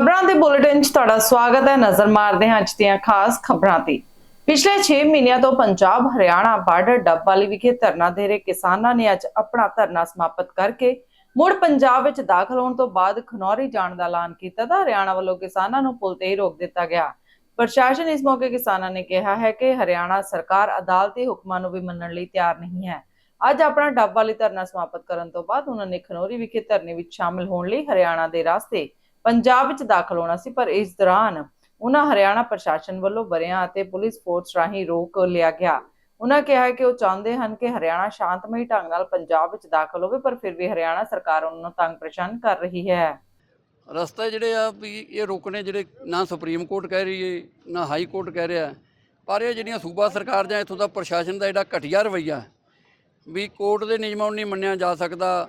ਖਬਰਾਂ ਦੇ ਬੁਲੇਟਿਨ 'ਚ ਤੁਹਾਡਾ ਸਵਾਗਤ ਹੈ। ਨਜ਼ਰ ਮਾਰਦੇ ਹਾਂ ਅੱਜ ਦੀਆਂ ਖਾਸ ਖਬਰਾਂ ਤੇ। ਪਿਛਲੇ 6 ਮਹੀਨਿਆਂ ਤੋਂ ਪੰਜਾਬ, ਹਰਿਆਣਾ, ਬਾਰਡਰ ਡੱਬਵਾਲੀ ਵਿਖੇ ਧਰਨਾ ਦੇ ਰਹੇ ਕਿਸਾਨਾਂ ਨੇ ਅੱਜ ਆਪਣਾ ਧਰਨਾ ਸਮਾਪਤ ਕਰਕੇ ਮੁੜ ਪੰਜਾਬ ਵਿੱਚ ਦਾਖਲ ਹੋਣ ਤੋਂ ਬਾਅਦ ਖਨੌਰੀ ਜਾਣ ਦਾ ਐਲਾਨ ਕੀਤਾ ਤਾਂ ਹਰਿਆਣਾ ਵੱਲੋਂ ਕਿਸਾਨਾਂ ਨੂੰ ਪੁਲ ਤੇ ਹੀ ਰੋਕ ਦਿੱਤਾ ਗਿਆ। ਪ੍ਰਸ਼ਾਸਨ ਇਸ ਮੌਕੇ ਕਿਸਾਨਾਂ ਨੇ ਕਿਹਾ ਹੈ ਕਿ ਹਰਿਆਣਾ ਸਰਕਾਰ ਅਦਾਲਤੀ ਹੁਕਮਾਂ ਨੂੰ ਵੀ ਮੰਨਣ ਲਈ ਤਿਆਰ ਨਹੀਂ ਹੈ। ਅੱਜ ਆਪਣਾ ਡੱਬ ਵਾਲੀ ਧਰਨਾ ਸਮਾਪਤ ਕਰਨ ਤੋਂ ਬਾਅਦ ਉਹਨਾਂ ਨੇ ਖਨੌਰੀ ਵਿਖੇ ਧਰਨੇ ਵਿੱਚ ਸ਼ਾਮਲ ਹੋਣ ਲਈ ਹਰਿਆਣਾ ਦੇ ਰਾਸਤੇ ਪੰਜਾਬ ਵਿੱਚ ਦਾਖਲ ਹੋਣਾ ਸੀ, ਪਰ ਇਸ ਦੌਰਾਨ ਉਹਨਾਂ ਹਰਿਆਣਾ ਪ੍ਰਸ਼ਾਸਨ ਵੱਲੋਂ ਬਰਿਆਂ ਅਤੇ ਪੁਲਿਸ ਫੋਰਸ ਰਾਹੀਂ ਰੋਕ ਲਿਆ ਗਿਆ। ਉਹਨਾਂ ਕਿਹਾ ਕਿ ਉਹ ਚਾਹੁੰਦੇ ਹਨ ਕਿ ਹਰਿਆਣਾ ਸ਼ਾਂਤਮਈ ਢੰਗ ਨਾਲ ਪੰਜਾਬ ਵਿੱਚ ਦਾਖਲ ਹੋਵੇ, ਪਰ ਫਿਰ ਵੀ ਹਰਿਆਣਾ ਸਰਕਾਰ ਉਹਨਾਂ ਨੂੰ ਤੰਗ ਪਰੇਸ਼ਾਨ ਕਰ ਰਹੀ ਹੈ। ਰਸਤੇ ਜਿਹੜੇ ਆ ਵੀ ਇਹ ਰੋਕਣੇ ਜਿਹੜੇ ਨਾ ਸੁਪਰੀਮ ਕੋਰਟ ਕਹਿ ਰਹੀ ਹੈ ਨਾ ਹਾਈ ਕੋਰਟ ਕਹਿ ਰਿਹਾ। ਪਰ ਇਹ ਜਿਹੜੀਆਂ ਸੂਬਾ ਸਰਕਾਰ ਜਾਂ ਇੱਥੋਂ ਦਾ ਪ੍ਰਸ਼ਾਸਨ ਦਾ ਜਿਹੜਾ ਘਟੀਆ ਰਵੱਈਆ, ਵੀ ਕੋਰਟ ਦੇ ਨਿਯਮਾਂ ਨੂੰ ਨਹੀਂ ਮੰਨਿਆ ਜਾ ਸਕਦਾ,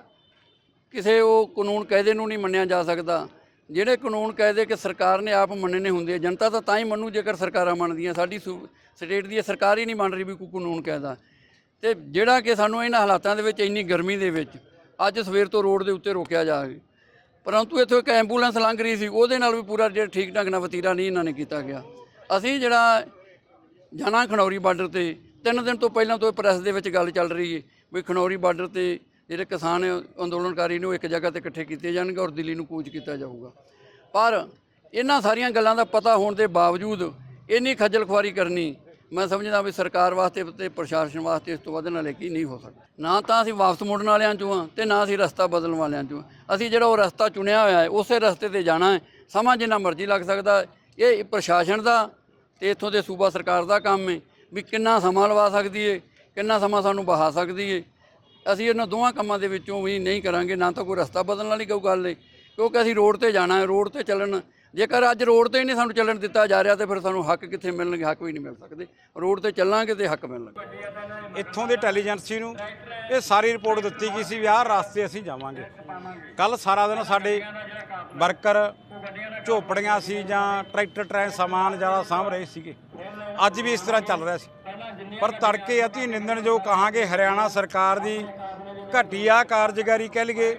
ਕਿਸੇ ਉਹ ਕਾਨੂੰਨ ਕਾਇਦੇ ਨੂੰ ਨਹੀਂ ਮੰਨਿਆ ਜਾ ਸਕਦਾ ਜਿਹੜੇ ਕਾਨੂੰਨ ਕਾਇਦੇ ਕਿ ਸਰਕਾਰ ਨੇ ਆਪ ਮੰਨਣੇ ਹੁੰਦੇ ਆ, ਜਨਤਾ ਤਾਂ ਤਾਂ ਹੀ ਮੰਨੂ ਜੇਕਰ ਸਰਕਾਰਾਂ ਮੰਨਦੀਆਂ। ਸਾਡੀ ਸਟੇਟ ਦੀ ਇਹ ਸਰਕਾਰ ਹੀ ਨਹੀਂ ਮੰਨ ਰਹੀ ਵੀ ਕੋਈ ਕਾਨੂੰਨ ਕਾਇਦਾ ਤੇ ਜਿਹੜਾ ਕਿ ਸਾਨੂੰ ਇਹਨਾਂ ਹਾਲਾਤਾਂ ਦੇ ਵਿੱਚ ਇੰਨੀ ਗਰਮੀ ਦੇ ਵਿੱਚ ਅੱਜ ਸਵੇਰ ਤੋਂ ਰੋਡ ਦੇ ਉੱਤੇ ਰੋਕਿਆ ਜਾ ਰਿਹਾ। ਪਰੰਤੂ ਇੱਥੋਂ ਇੱਕ ਐਂਬੂਲੈਂਸ ਲੰਘ ਰਹੀ ਸੀ, ਉਹਦੇ ਨਾਲ ਵੀ ਪੂਰਾ ਜਿਹੜਾ ਠੀਕ ਢੰਗ ਨਾਲ ਵਤੀਰਾ ਨਹੀਂ ਇਹਨਾਂ ਨੇ ਕੀਤਾ ਗਿਆ। ਅਸੀਂ ਜਿਹੜਾ ਜਾਣਾ ਖਣੌਰੀ ਬਾਰਡਰ ਤੇ, ਤਿੰਨ ਦਿਨ ਤੋਂ ਪਹਿਲਾਂ ਤੋਂ ਪ੍ਰੈਸ ਦੇ ਵਿੱਚ ਗੱਲ ਚੱਲ ਰਹੀ ਹੈ ਵੀ ਖਣੌਰੀ ਬਾਰਡਰ ਤੇ ਜਿਹੜੇ ਕਿਸਾਨ ਅੰਦੋਲਨਕਾਰੀ ਨੂੰ ਇੱਕ ਜਗ੍ਹਾ ਤੇ ਇਕੱਠੇ ਕੀਤੇ ਜਾਣਗੇ ਔਰ ਦਿੱਲੀ ਨੂੰ ਕੂਚ ਕੀਤਾ ਜਾਊਗਾ। ਪਰ ਇਹਨਾਂ ਸਾਰੀਆਂ ਗੱਲਾਂ ਦਾ ਪਤਾ ਹੋਣ ਦੇ ਬਾਵਜੂਦ ਇੰਨੀ ਖੱਜਲ ਖੁਆਰੀ ਕਰਨੀ ਮੈਂ ਸਮਝਦਾ ਵੀ ਸਰਕਾਰ ਵਾਸਤੇ ਤੇ ਪ੍ਰਸ਼ਾਸਨ ਵਾਸਤੇ ਇਸ ਤੋਂ ਵੱਧ ਨਾਲੇ ਕੀ ਨਹੀਂ ਹੋ ਸਕਦਾ। ਨਾ ਤਾਂ ਅਸੀਂ ਵਾਪਸ ਮੁੜਨ ਵਾਲਿਆਂ ਚੋਂ ਹਾਂ ਤੇ ਨਾ ਅਸੀਂ ਰਸਤਾ ਬਦਲਣ ਵਾਲਿਆਂ ਚੋਂ ਅਸੀਂ ਜਿਹੜਾ ਉਹ ਰਸਤਾ ਚੁਣਿਆ ਹੋਇਆ ਹੈ, ਉਸੇ ਰਸਤੇ ਤੇ ਜਾਣਾ ਹੈ। ਸਮਾਂ ਜਿੰਨਾ ਮਰਜ਼ੀ ਲੱਗ ਸਕਦਾ, ਇਹ ਪ੍ਰਸ਼ਾਸਨ ਦਾ ਤੇ ਇੱਥੋਂ ਦੇ ਸੂਬਾ ਸਰਕਾਰ ਦਾ ਕੰਮ ਹੈ ਵੀ ਕਿੰਨਾ ਸਮਾਂ ਲਵਾ ਸਕਦੀ ਏ ਕਿੰਨਾ ਸਮਾਂ ਸਾਨੂੰ ਬਹਾ ਸਕਦੀ ਏ ਅਸੀਂ ਇਹਨਾਂ ਦੋਵਾਂ ਕੰਮਾਂ ਦੇ ਵਿੱਚੋਂ ਵੀ ਨਹੀਂ ਕਰਾਂਗੇ, ਨਾ ਤਾਂ ਕੋਈ ਰਸਤਾ ਬਦਲਣ ਵਾਲੀ ਕੋਈ ਗੱਲ ਨਹੀਂ। ਕਿਉਂਕਿ ਅਸੀਂ ਰੋਡ ਤੇ ਜਾਣਾ ਹੈ, ਰੋਡ ਤੇ ਚੱਲਣ। ਜੇਕਰ ਅੱਜ ਰੋਡ ਤੇ ਹੀ ਨਹੀਂ ਸਾਨੂੰ ਚੱਲਣ ਦਿੱਤਾ ਜਾ ਰਿਹਾ, ਤੇ ਫਿਰ ਸਾਨੂੰ ਹੱਕ ਕਿੱਥੇ ਮਿਲਣਗੇ? ਹੱਕ ਵੀ ਨਹੀਂ ਮਿਲ ਸਕਦੇ। ਰੋਡ ਤੇ ਚੱਲਾਂਗੇ ਤੇ ਹੱਕ ਮਿਲਣਗੇ। ਇੱਥੋਂ ਦੇ ਇੰਟੈਲੀਜੈਂਸੀ ਨੂੰ ਇਹ ਸਾਰੀ ਰਿਪੋਰਟ ਦਿੱਤੀ ਗਈ ਸੀ ਵੀ ਆਹ ਰਾਸਤੇ ਅਸੀਂ ਜਾਵਾਂਗੇ। ਕੱਲ ਸਾਰਾ ਦਿਨ ਸਾਡੇ ਵਰਕਰ ਝੋਪੜੀਆਂ ਸੀ ਜਾਂ ਟਰੈਕਟਰ ਟਰੈਨ ਸਮਾਨ ਜ਼ਿਆਦਾ ਸਾਂਭ ਰਹੇ ਸੀਗੇ। ਅੱਜ ਵੀ ਇਸ ਤਰ੍ਹਾਂ ਚੱਲ ਰਿਹਾ ਸੀ। ਪਰ ਤੜਕੇ ਅਤੀ ਨਿੰਦਣ ਜੋ ਕਹਾਂਗੇ ਹਰਿਆਣਾ ਸਰਕਾਰ ਦੀ ਘਟੀਆ ਕਾਰਜਕਾਰੀ ਕਹਿ ਲਈਏ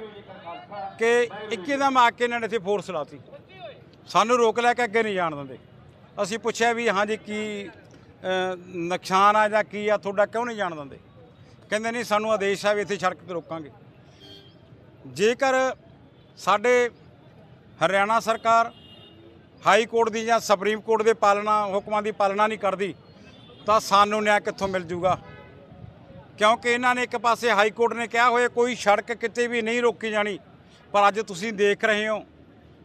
ਕਿ ਇੱਕਦਮ ਆ ਕੇ ਇਹਨਾਂ ਨੇ ਇੱਥੇ ਫੋਰਸ ਲਾਤੀ। ਸਾਨੂੰ ਰੋਕ ਲੈ ਕੇ ਅੱਗੇ ਨਹੀਂ ਜਾਣ ਦਿੰਦੇ। ਅਸੀਂ ਪੁੱਛਿਆ ਵੀ ਹਾਂਜੀ ਕੀ ਨੁਕਸਾਨ ਆ ਜਾਂ ਕੀ ਆ, ਤੁਹਾਡਾ ਕਿਉਂ ਨਹੀਂ ਜਾਣ ਦਿੰਦੇ? ਕਹਿੰਦੇ ਨਹੀਂ ਸਾਨੂੰ ਆਦੇਸ਼ ਆ ਵੀ ਇੱਥੇ ਸੜਕ ਤੇ ਰੋਕਾਂਗੇ। ਜੇਕਰ ਸਾਡੇ ਹਰਿਆਣਾ ਸਰਕਾਰ ਹਾਈ ਕੋਰਟ ਦੀ ਜਾਂ ਸੁਪਰੀਮ ਕੋਰਟ ਦੇ ਪਾਲਣਾ, ਹੁਕਮਾਂ ਦੀ ਪਾਲਣਾ ਨਹੀਂ ਕਰਦੀ ਤਾਂ ਸਾਨੂੰ ਨਿਆਂ ਕਿੱਥੋਂ ਮਿਲ ਜੂਗਾ? ਕਿਉਂਕਿ ਇਹਨਾਂ ਨੇ ਇੱਕ ਪਾਸੇ ਹਾਈ ਕੋਰਟ ਨੇ ਕਿਹਾ ਹੋਇਆ, ਕੋਈ ਸੜਕ ਕਿਤੇ ਵੀ ਨਹੀਂ ਰੋਕੀ ਜਾਣੀ। ਪਰ ਅੱਜ ਤੁਸੀਂ ਦੇਖ ਰਹੇ ਹੋ,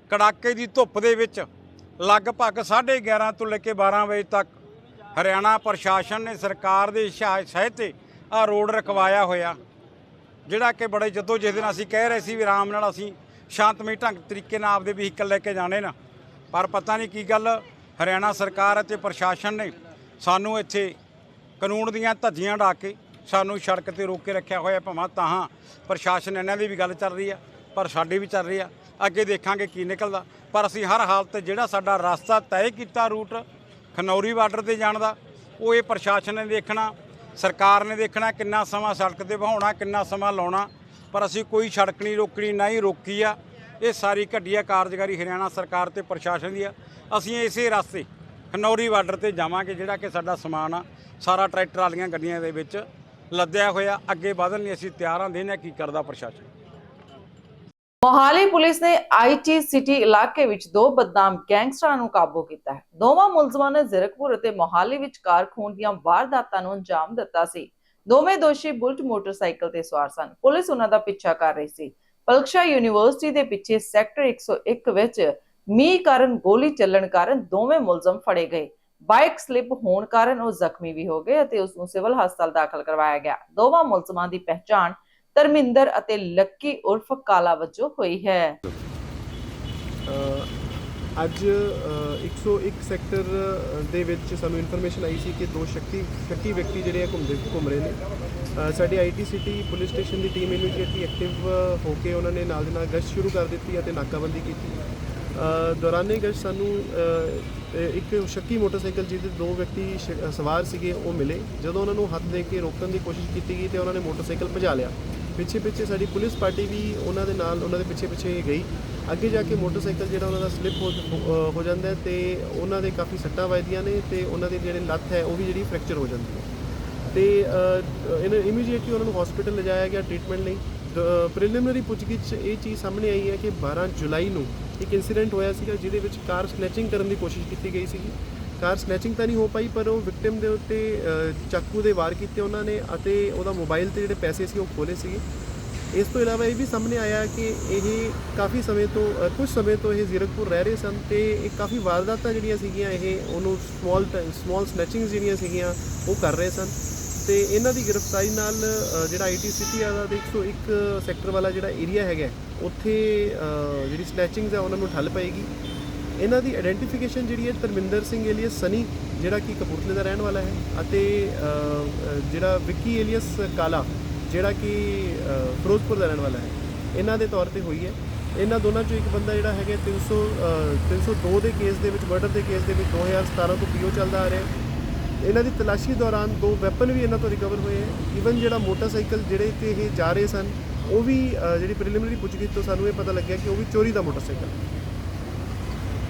ਕੜਾਕੇ ਦੀ ਧੁੱਪ ਦੇ ਵਿੱਚ ਲਗਭਗ 11:30 ਤੋਂ ਲੈ ਕੇ 12 ਵਜੇ ਤੱਕ ਹਰਿਆਣਾ ਪ੍ਰਸ਼ਾਸਨ ਨੇ ਸਰਕਾਰ ਦੇ ਸ਼ਾ- ਸਹਿ ਤੇ ਆ ਰੋਡ ਰਖਵਾਇਆ ਹੋਇਆ। ਜਿਹੜਾ ਕਿ ਬੜੇ ਜਦੋਂ ਜਿਸ ਦਿਨ ਅਸੀਂ ਕਹਿ ਰਹੇ ਸੀ ਵੀ ਆਰਾਮ ਨਾਲ ਅਸੀਂ ਸ਼ਾਂਤਮਈ ਢੰਗ ਤਰੀਕੇ ਨਾਲ ਆਪਦੇ ਵਹੀਕਲ ਲੈ ਕੇ ਜਾਣੇ ਨਾ। ਪਰ ਪਤਾ ਨਹੀਂ ਕੀ ਗੱਲ, ਹਰਿਆਣਾ ਸਰਕਾਰ ਅਤੇ ਪ੍ਰਸ਼ਾਸਨ ਨੇ ਸਾਨੂੰ ਇੱਥੇ ਕਾਨੂੰਨ ਦੀਆਂ ਧੱਜੀਆਂ ਢਾ ਕੇ ਸਾਨੂੰ ਸੜਕ ਤੇ ਰੋਕ ਕੇ ਰੱਖਿਆ ਹੋਇਆ ਭਾਵੇਂ ਤਾਹਾਂ ਪ੍ਰਸ਼ਾਸਨ ਇਹਨਾਂ ਦੀ ਵੀ ਗੱਲ ਚੱਲ ਰਹੀ ਆ, ਪਰ ਸਾਡੀ ਵੀ ਚੱਲ ਰਹੀ ਆ। ਅੱਗੇ ਦੇਖਾਂਗੇ ਕੀ ਨਿਕਲਦਾ। ਪਰ ਅਸੀਂ ਹਰ ਹਾਲਤ ਜਿਹੜਾ ਸਾਡਾ ਰਸਤਾ ਤੈਅ ਕੀਤਾ ਰੂਟ ਖਨੌਰੀ ਬਾਰਡਰ ਤੇ ਜਾਣ ਦਾ, ਉਹ ਇਹ ਪ੍ਰਸ਼ਾਸਨ ਨੇ ਦੇਖਣਾ, ਸਰਕਾਰ ਨੇ ਦੇਖਣਾ ਕਿੰਨਾ ਸਮਾਂ ਸੜਕ ਤੇ ਬਹਾਉਣਾ ਕਿੰਨਾ ਸਮਾਂ ਲਾਉਣਾ। ਪਰ ਅਸੀਂ ਕੋਈ ਸੜਕ ਨਹੀਂ ਰੋਕਣੀ, ਨਾ ਹੀ ਰੋਕੀ ਆ। ਇਹ ਸਾਰੀ ਘਟੀਆ ਕਾਰਜਕਾਰੀ ਹਰਿਆਣਾ ਸਰਕਾਰ ਤੇ ਪ੍ਰਸ਼ਾਸਨ ਦੀ ਆ। ਅਸੀਂ ਇਸੇ ਰਸਤੇ ਖਨੌਰੀ ਬਾਰਡਰ ਤੇ ਜਾਵਾਂਗੇ, ਜਿਹੜਾ ਕਿ ਸਾਡਾ ਸਮਾਨ ਆ। ਸਾਰਾ ਟਰੈਕਟਰ ਵਾਲੀਆਂ ਗੱਡੀਆਂ ਦੇ ਵਿੱਚ ਲੱਦਿਆ ਹੋਇਆ। ਅੱਗੇ ਵਧਣ ਲਈ ਅਸੀਂ ਤਿਆਰ ਹਾਂ। ਦੇਣਾ ਕੀ ਕਰਦਾ ਪ੍ਰਸ਼ਾਸਨ। ਮੋਹਾਲੀ ਪੁਲਿਸ ਨੇ ਆਈਟੀ ਸਿਟੀ ਇਲਾਕੇ ਵਿੱਚ ਦੋ ਬਦਨਾਮ ਗੈਂਗਸਟਰਾਂ ਨੂੰ ਕਾਬੂ ਕੀਤਾ ਹੈ। ਦੋਵਾਂ ਮੁਲਜ਼ਮਾਂ ਨੇ ਜ਼ੀਰਕਪੁਰ ਅਤੇ ਮੋਹਾਲੀ ਵਿੱਚ ਕਾਰ ਖੋਹਣ ਦੀਆਂ ਵਾਰਦਾਤਾਂ ਨੂੰ ਅੰਜਾਮ ਦਿੱਤਾ ਸੀ। ਦੋਵੇਂ ਦੋਸ਼ੀ ਬੁਲਟ ਮੋਟਰਸਾਈਕਲ ਤੇ ਸਵਾਰ ਸਨ। ਪੁਲਿਸ ਉਹਨਾਂ ਦਾ ਪਿੱਛਾ ਕਰ ਰਹੀ ਸੀ। ਪਲਕਸ਼ਾ ਯੂਨੀਵਰਸਿਟੀ ਦੇ ਪਿੱਛੇ ਸੈਕਟਰ 101 ਵਿੱਚ ਮੀਂਹ ਕਾਰਨ ਗੋਲੀ ਚੱਲਣ ਕਾਰਨ ਦੋਵੇਂ ਮੁਲਜ਼ਮ ਫੜੇ ਗਏ। ਬਾਈਕ ਸਲਿੱਪ ਹੋਣ ਕਾਰਨ ਉਹ ਜ਼ਖਮੀ ਵੀ ਹੋ ਗਏ ਅਤੇ ਉਸ ਨੂੰ ਸਿਵਲ ਹਸਪਤਾਲ ਦਾਖਲ ਕਰਵਾਇਆ ਗਿਆ। ਦੋਵਾਂ ਮੁਲਜ਼ਮਾਂ ਦੀ ਪਹਿਚਾਣ ਧਰਮਿੰਦਰ ਅਤੇ ਲੱਕੀ ਉਰਫ ਕਾਲਾ ਵਜੋਂ ਹੋਈ ਹੈ। ਅੱਜ 101 ਸੈਕਟਰ ਦੇ ਵਿੱਚ ਸਾਨੂੰ ਇਨਫੋਰਮੇਸ਼ਨ ਆਈ ਸੀ ਕਿ ਦੋ ਸ਼ੱਕੀ ਸ਼ੱਕੀ ਵਿਅਕਤੀ ਜਿਹੜੇ ਆ ਘੁੰਮਦੇ ਘੁੰਮ ਰਹੇ ਨੇ। ਅ, ਆਈਟੀ ਸਿਟੀ ਪੁਲਿਸ ਸਟੇਸ਼ਨ ਦੀ ਟੀਮ ਇਮੀਡੀਏਟਲੀ ਐਕਟਿਵ ਹੋ ਕੇ ਉਹਨਾਂ ਨੇ ਨਾਲ ਦੇ ਨਾਲ ਗਸ਼ਤ ਸ਼ੁਰੂ ਕਰ ਦਿੱਤੀ ਅਤੇ ਨਾਕਾਬੰਦੀ ਕੀਤੀ। ਦੌਰਾਨੇ ਗਸ਼ਤ ਸਾਨੂੰ ਇੱਕ ਸ਼ੱਕੀ ਮੋਟਰਸਾਈਕਲ ਜਿਹਦੇ ਦੋ ਵਿਅਕਤੀ ਸ਼- ਸਵਾਰ ਸੀਗੇ, ਉਹ ਮਿਲੇ। ਜਦੋਂ ਉਹਨਾਂ ਨੂੰ ਹੱਥ ਦੇ ਕੇ ਰੋਕਣ ਦੀ ਕੋਸ਼ਿਸ਼ ਕੀਤੀ ਗਈ ਤੇ ਉਹਨਾਂ ਨੇ ਮੋਟਰਸਾਈਕਲ ਭਜਾ ਲਿਆ। ਪਿੱਛੇ ਪਿੱਛੇ ਸਾਡੀ ਪੁਲਿਸ ਪਾਰਟੀ ਵੀ ਉਹਨਾਂ ਦੇ ਨਾਲ, ਉਹਨਾਂ ਦੇ ਪਿੱਛੇ ਪਿੱਛੇ ਗਈ। ਅੱਗੇ ਜਾ ਕੇ ਮੋਟਰਸਾਈਕਲ ਜਿਹੜਾ ਉਹਨਾਂ ਦਾ ਸਲਿੱਪ ਹੋ, ਹੋ- ਹੋ ਜਾਂਦਾ ਹੈ ਤੇ ਉਹਨਾਂ ਦੇ ਕਾਫੀ ਸੱਟਾਂ ਵੱਜਦੀਆਂ ਨੇ ਤੇ ਉਹਨਾਂ ਦੀ ਜਿਹੜੇ ਲੱਤ ਹੈ, ਉਹ ਵੀ ਜਿਹੜੀ ਫ੍ਰੈਕਚਰ ਹੋ ਜਾਂਦੀ ਹੈ। ਤੇ ਇਹਨਾਂ ਇਮੀਡੀਏਟਲੀ ਉਹਨਾਂ ਨੂੰ ਹਸਪੀਟਲ ਲਿਜਾਇਆ ਗਿਆ ਟ੍ਰੀਟਮੈਂਟ ਲਈ। ਪ੍ਰੀਲਿਮਿਨਰੀ ਪੁੱਛਗਿੱਛ 'ਚ ਇਹ ਚੀਜ਼ ਸਾਹਮਣੇ ਆਈ ਹੈ ਕਿ 12 ਜੁਲਾਈ ਨੂੰ ਇੱਕ ਇਨਸੀਡੈਂਟ ਹੋਇਆ ਸੀਗਾ ਜਿਹਦੇ ਵਿੱਚ ਕਾਰ ਸਨੈਚਿੰਗ ਕਰਨ ਦੀ ਕੋਸ਼ਿਸ਼ ਕੀਤੀ ਗਈ ਸੀਗੀ। ਕਾਰ ਸਨੈਚਿੰਗ ਤਾਂ ਨਹੀਂ ਹੋ ਪਾਈ ਪਰ ਉਹ ਵਿਕਟਿਮ ਦੇ ਉੱਤੇ ਚਾਕੂ ਦੇ ਵਾਰ ਕੀਤੇ ਉਹਨਾਂ ਨੇ ਅਤੇ ਉਹਦਾ ਮੋਬਾਈਲ ਤੇ ਜਿਹੜੇ ਪੈਸੇ ਸੀ ਉਹ ਖੋਲੇ ਸੀਗੇ। ਇਸ ਤੋਂ ਇਲਾਵਾ ਇਹ ਵੀ ਸਾਹਮਣੇ ਆਇਆ ਕਿ ਇਹ ਕਾਫੀ ਸਮੇਂ ਤੋਂ ਅ, ਕੁਝ ਸਮੇਂ ਤੋਂ ਇਹ ਜ਼ੀਰਕਪੁਰ ਰਹਿ ਰਹੇ ਸਨ ਤੇ ਇਹ ਕਾਫੀ ਵਾਰਦਾਤਾਂ ਜਿਹੜੀਆਂ ਸੀਗੀਆਂ ਇਹ ਉਹਨੂੰ ਸਮਾਲ ਸਮਾਲ ਸਨੈਚਿੰਗਸ ਜਿਹੜੀਆਂ ਸੀਗੀਆਂ ਉਹ ਕਰ ਰਹੇ ਸਨ। ਤੇ ਇਹਨਾਂ ਦੀ ਗ੍ਰਿਫਤਾਰੀ ਨਾਲ ਅ, ਜਿਹੜਾ ਆਈਟੀ ਸਿਟੀ ਵਾਲਾ ਦੇ 101 ਸੈਕਟਰ ਵਾਲਾ ਜਿਹੜਾ ਏਰੀਆ ਹੈਗਾ ਉੱਥੇ ਜਿਹੜੀ ਸਨੈਚਿੰਗਸ ਆ ਉਹਨਾਂ ਨੂੰ ਠੱਲ ਪਏਗੀ। ਇਹਨਾਂ ਦੀ ਆਇਡੈਂਟੀਫਿਕੇਸ਼ਨ ਜਿਹੜੀ ਹੈ ਧਰਮਿੰਦਰ ਸਿੰਘ ਏਲੀਅਸ ਸਨੀ ਜਿਹੜਾ ਕਿ ਕਪੂਰਥਲੇ ਦਾ ਰਹਿਣ ਵਾਲਾ ਹੈ ਅਤੇ ਜਿਹੜਾ ਵਿੱਕੀ ਏਲੀਅਸ ਕਾਲਾ ਜਿਹੜਾ ਕਿ ਫਿਰੋਜ਼ਪੁਰ ਦਾ ਰਹਿਣ ਵਾਲਾ ਹੈ। ਇਹਨਾਂ ਦੇ ਤੌਰ ਤੇ ਹੋਈ ਹੈ। ਇਹਨਾਂ ਦੋਨਾਂ ਚੋਂ ਇੱਕ ਬੰਦਾ ਜਿਹੜਾ ਹੈਗਾ 300 ਅ, 302 ਦੇ ਕੇਸ ਦੇ ਵਿੱਚ ਮਰਡਰ ਦੇ ਕੇਸ ਦੇ ਵਿੱਚ 2017 ਤੋਂ ਪੀਓ ਚੱਲਦਾ ਆ ਰਿਹਾ ਇਹਨਾਂ ਦੀ ਤਲਾਸ਼ੀ ਦੌਰਾਨ ਦੋ ਵੈਪਨ ਵੀ ਇਹਨਾਂ ਤੋਂ ਰਿਕਵਰ ਹੋਏ ਹੈ। ਈਵਨ ਜਿਹੜਾ ਮੋਟਰਸਾਈਕਲ ਜਿਹੜੇ ਤੇ ਇਹ ਜਾ ਰਹੇ ਸਨ, ਉਹ ਵੀ ਜਿਹੜੀ ਪ੍ਰੀਲਿਮਿਨਰੀ ਪੁੱਛਗਿੱਛ ਤੋਂ ਸਾਨੂੰ ਇਹ ਪਤਾ ਲੱਗਿਆ ਕਿ ਉਹ ਵੀ ਚੋਰੀ ਦਾ motorcycle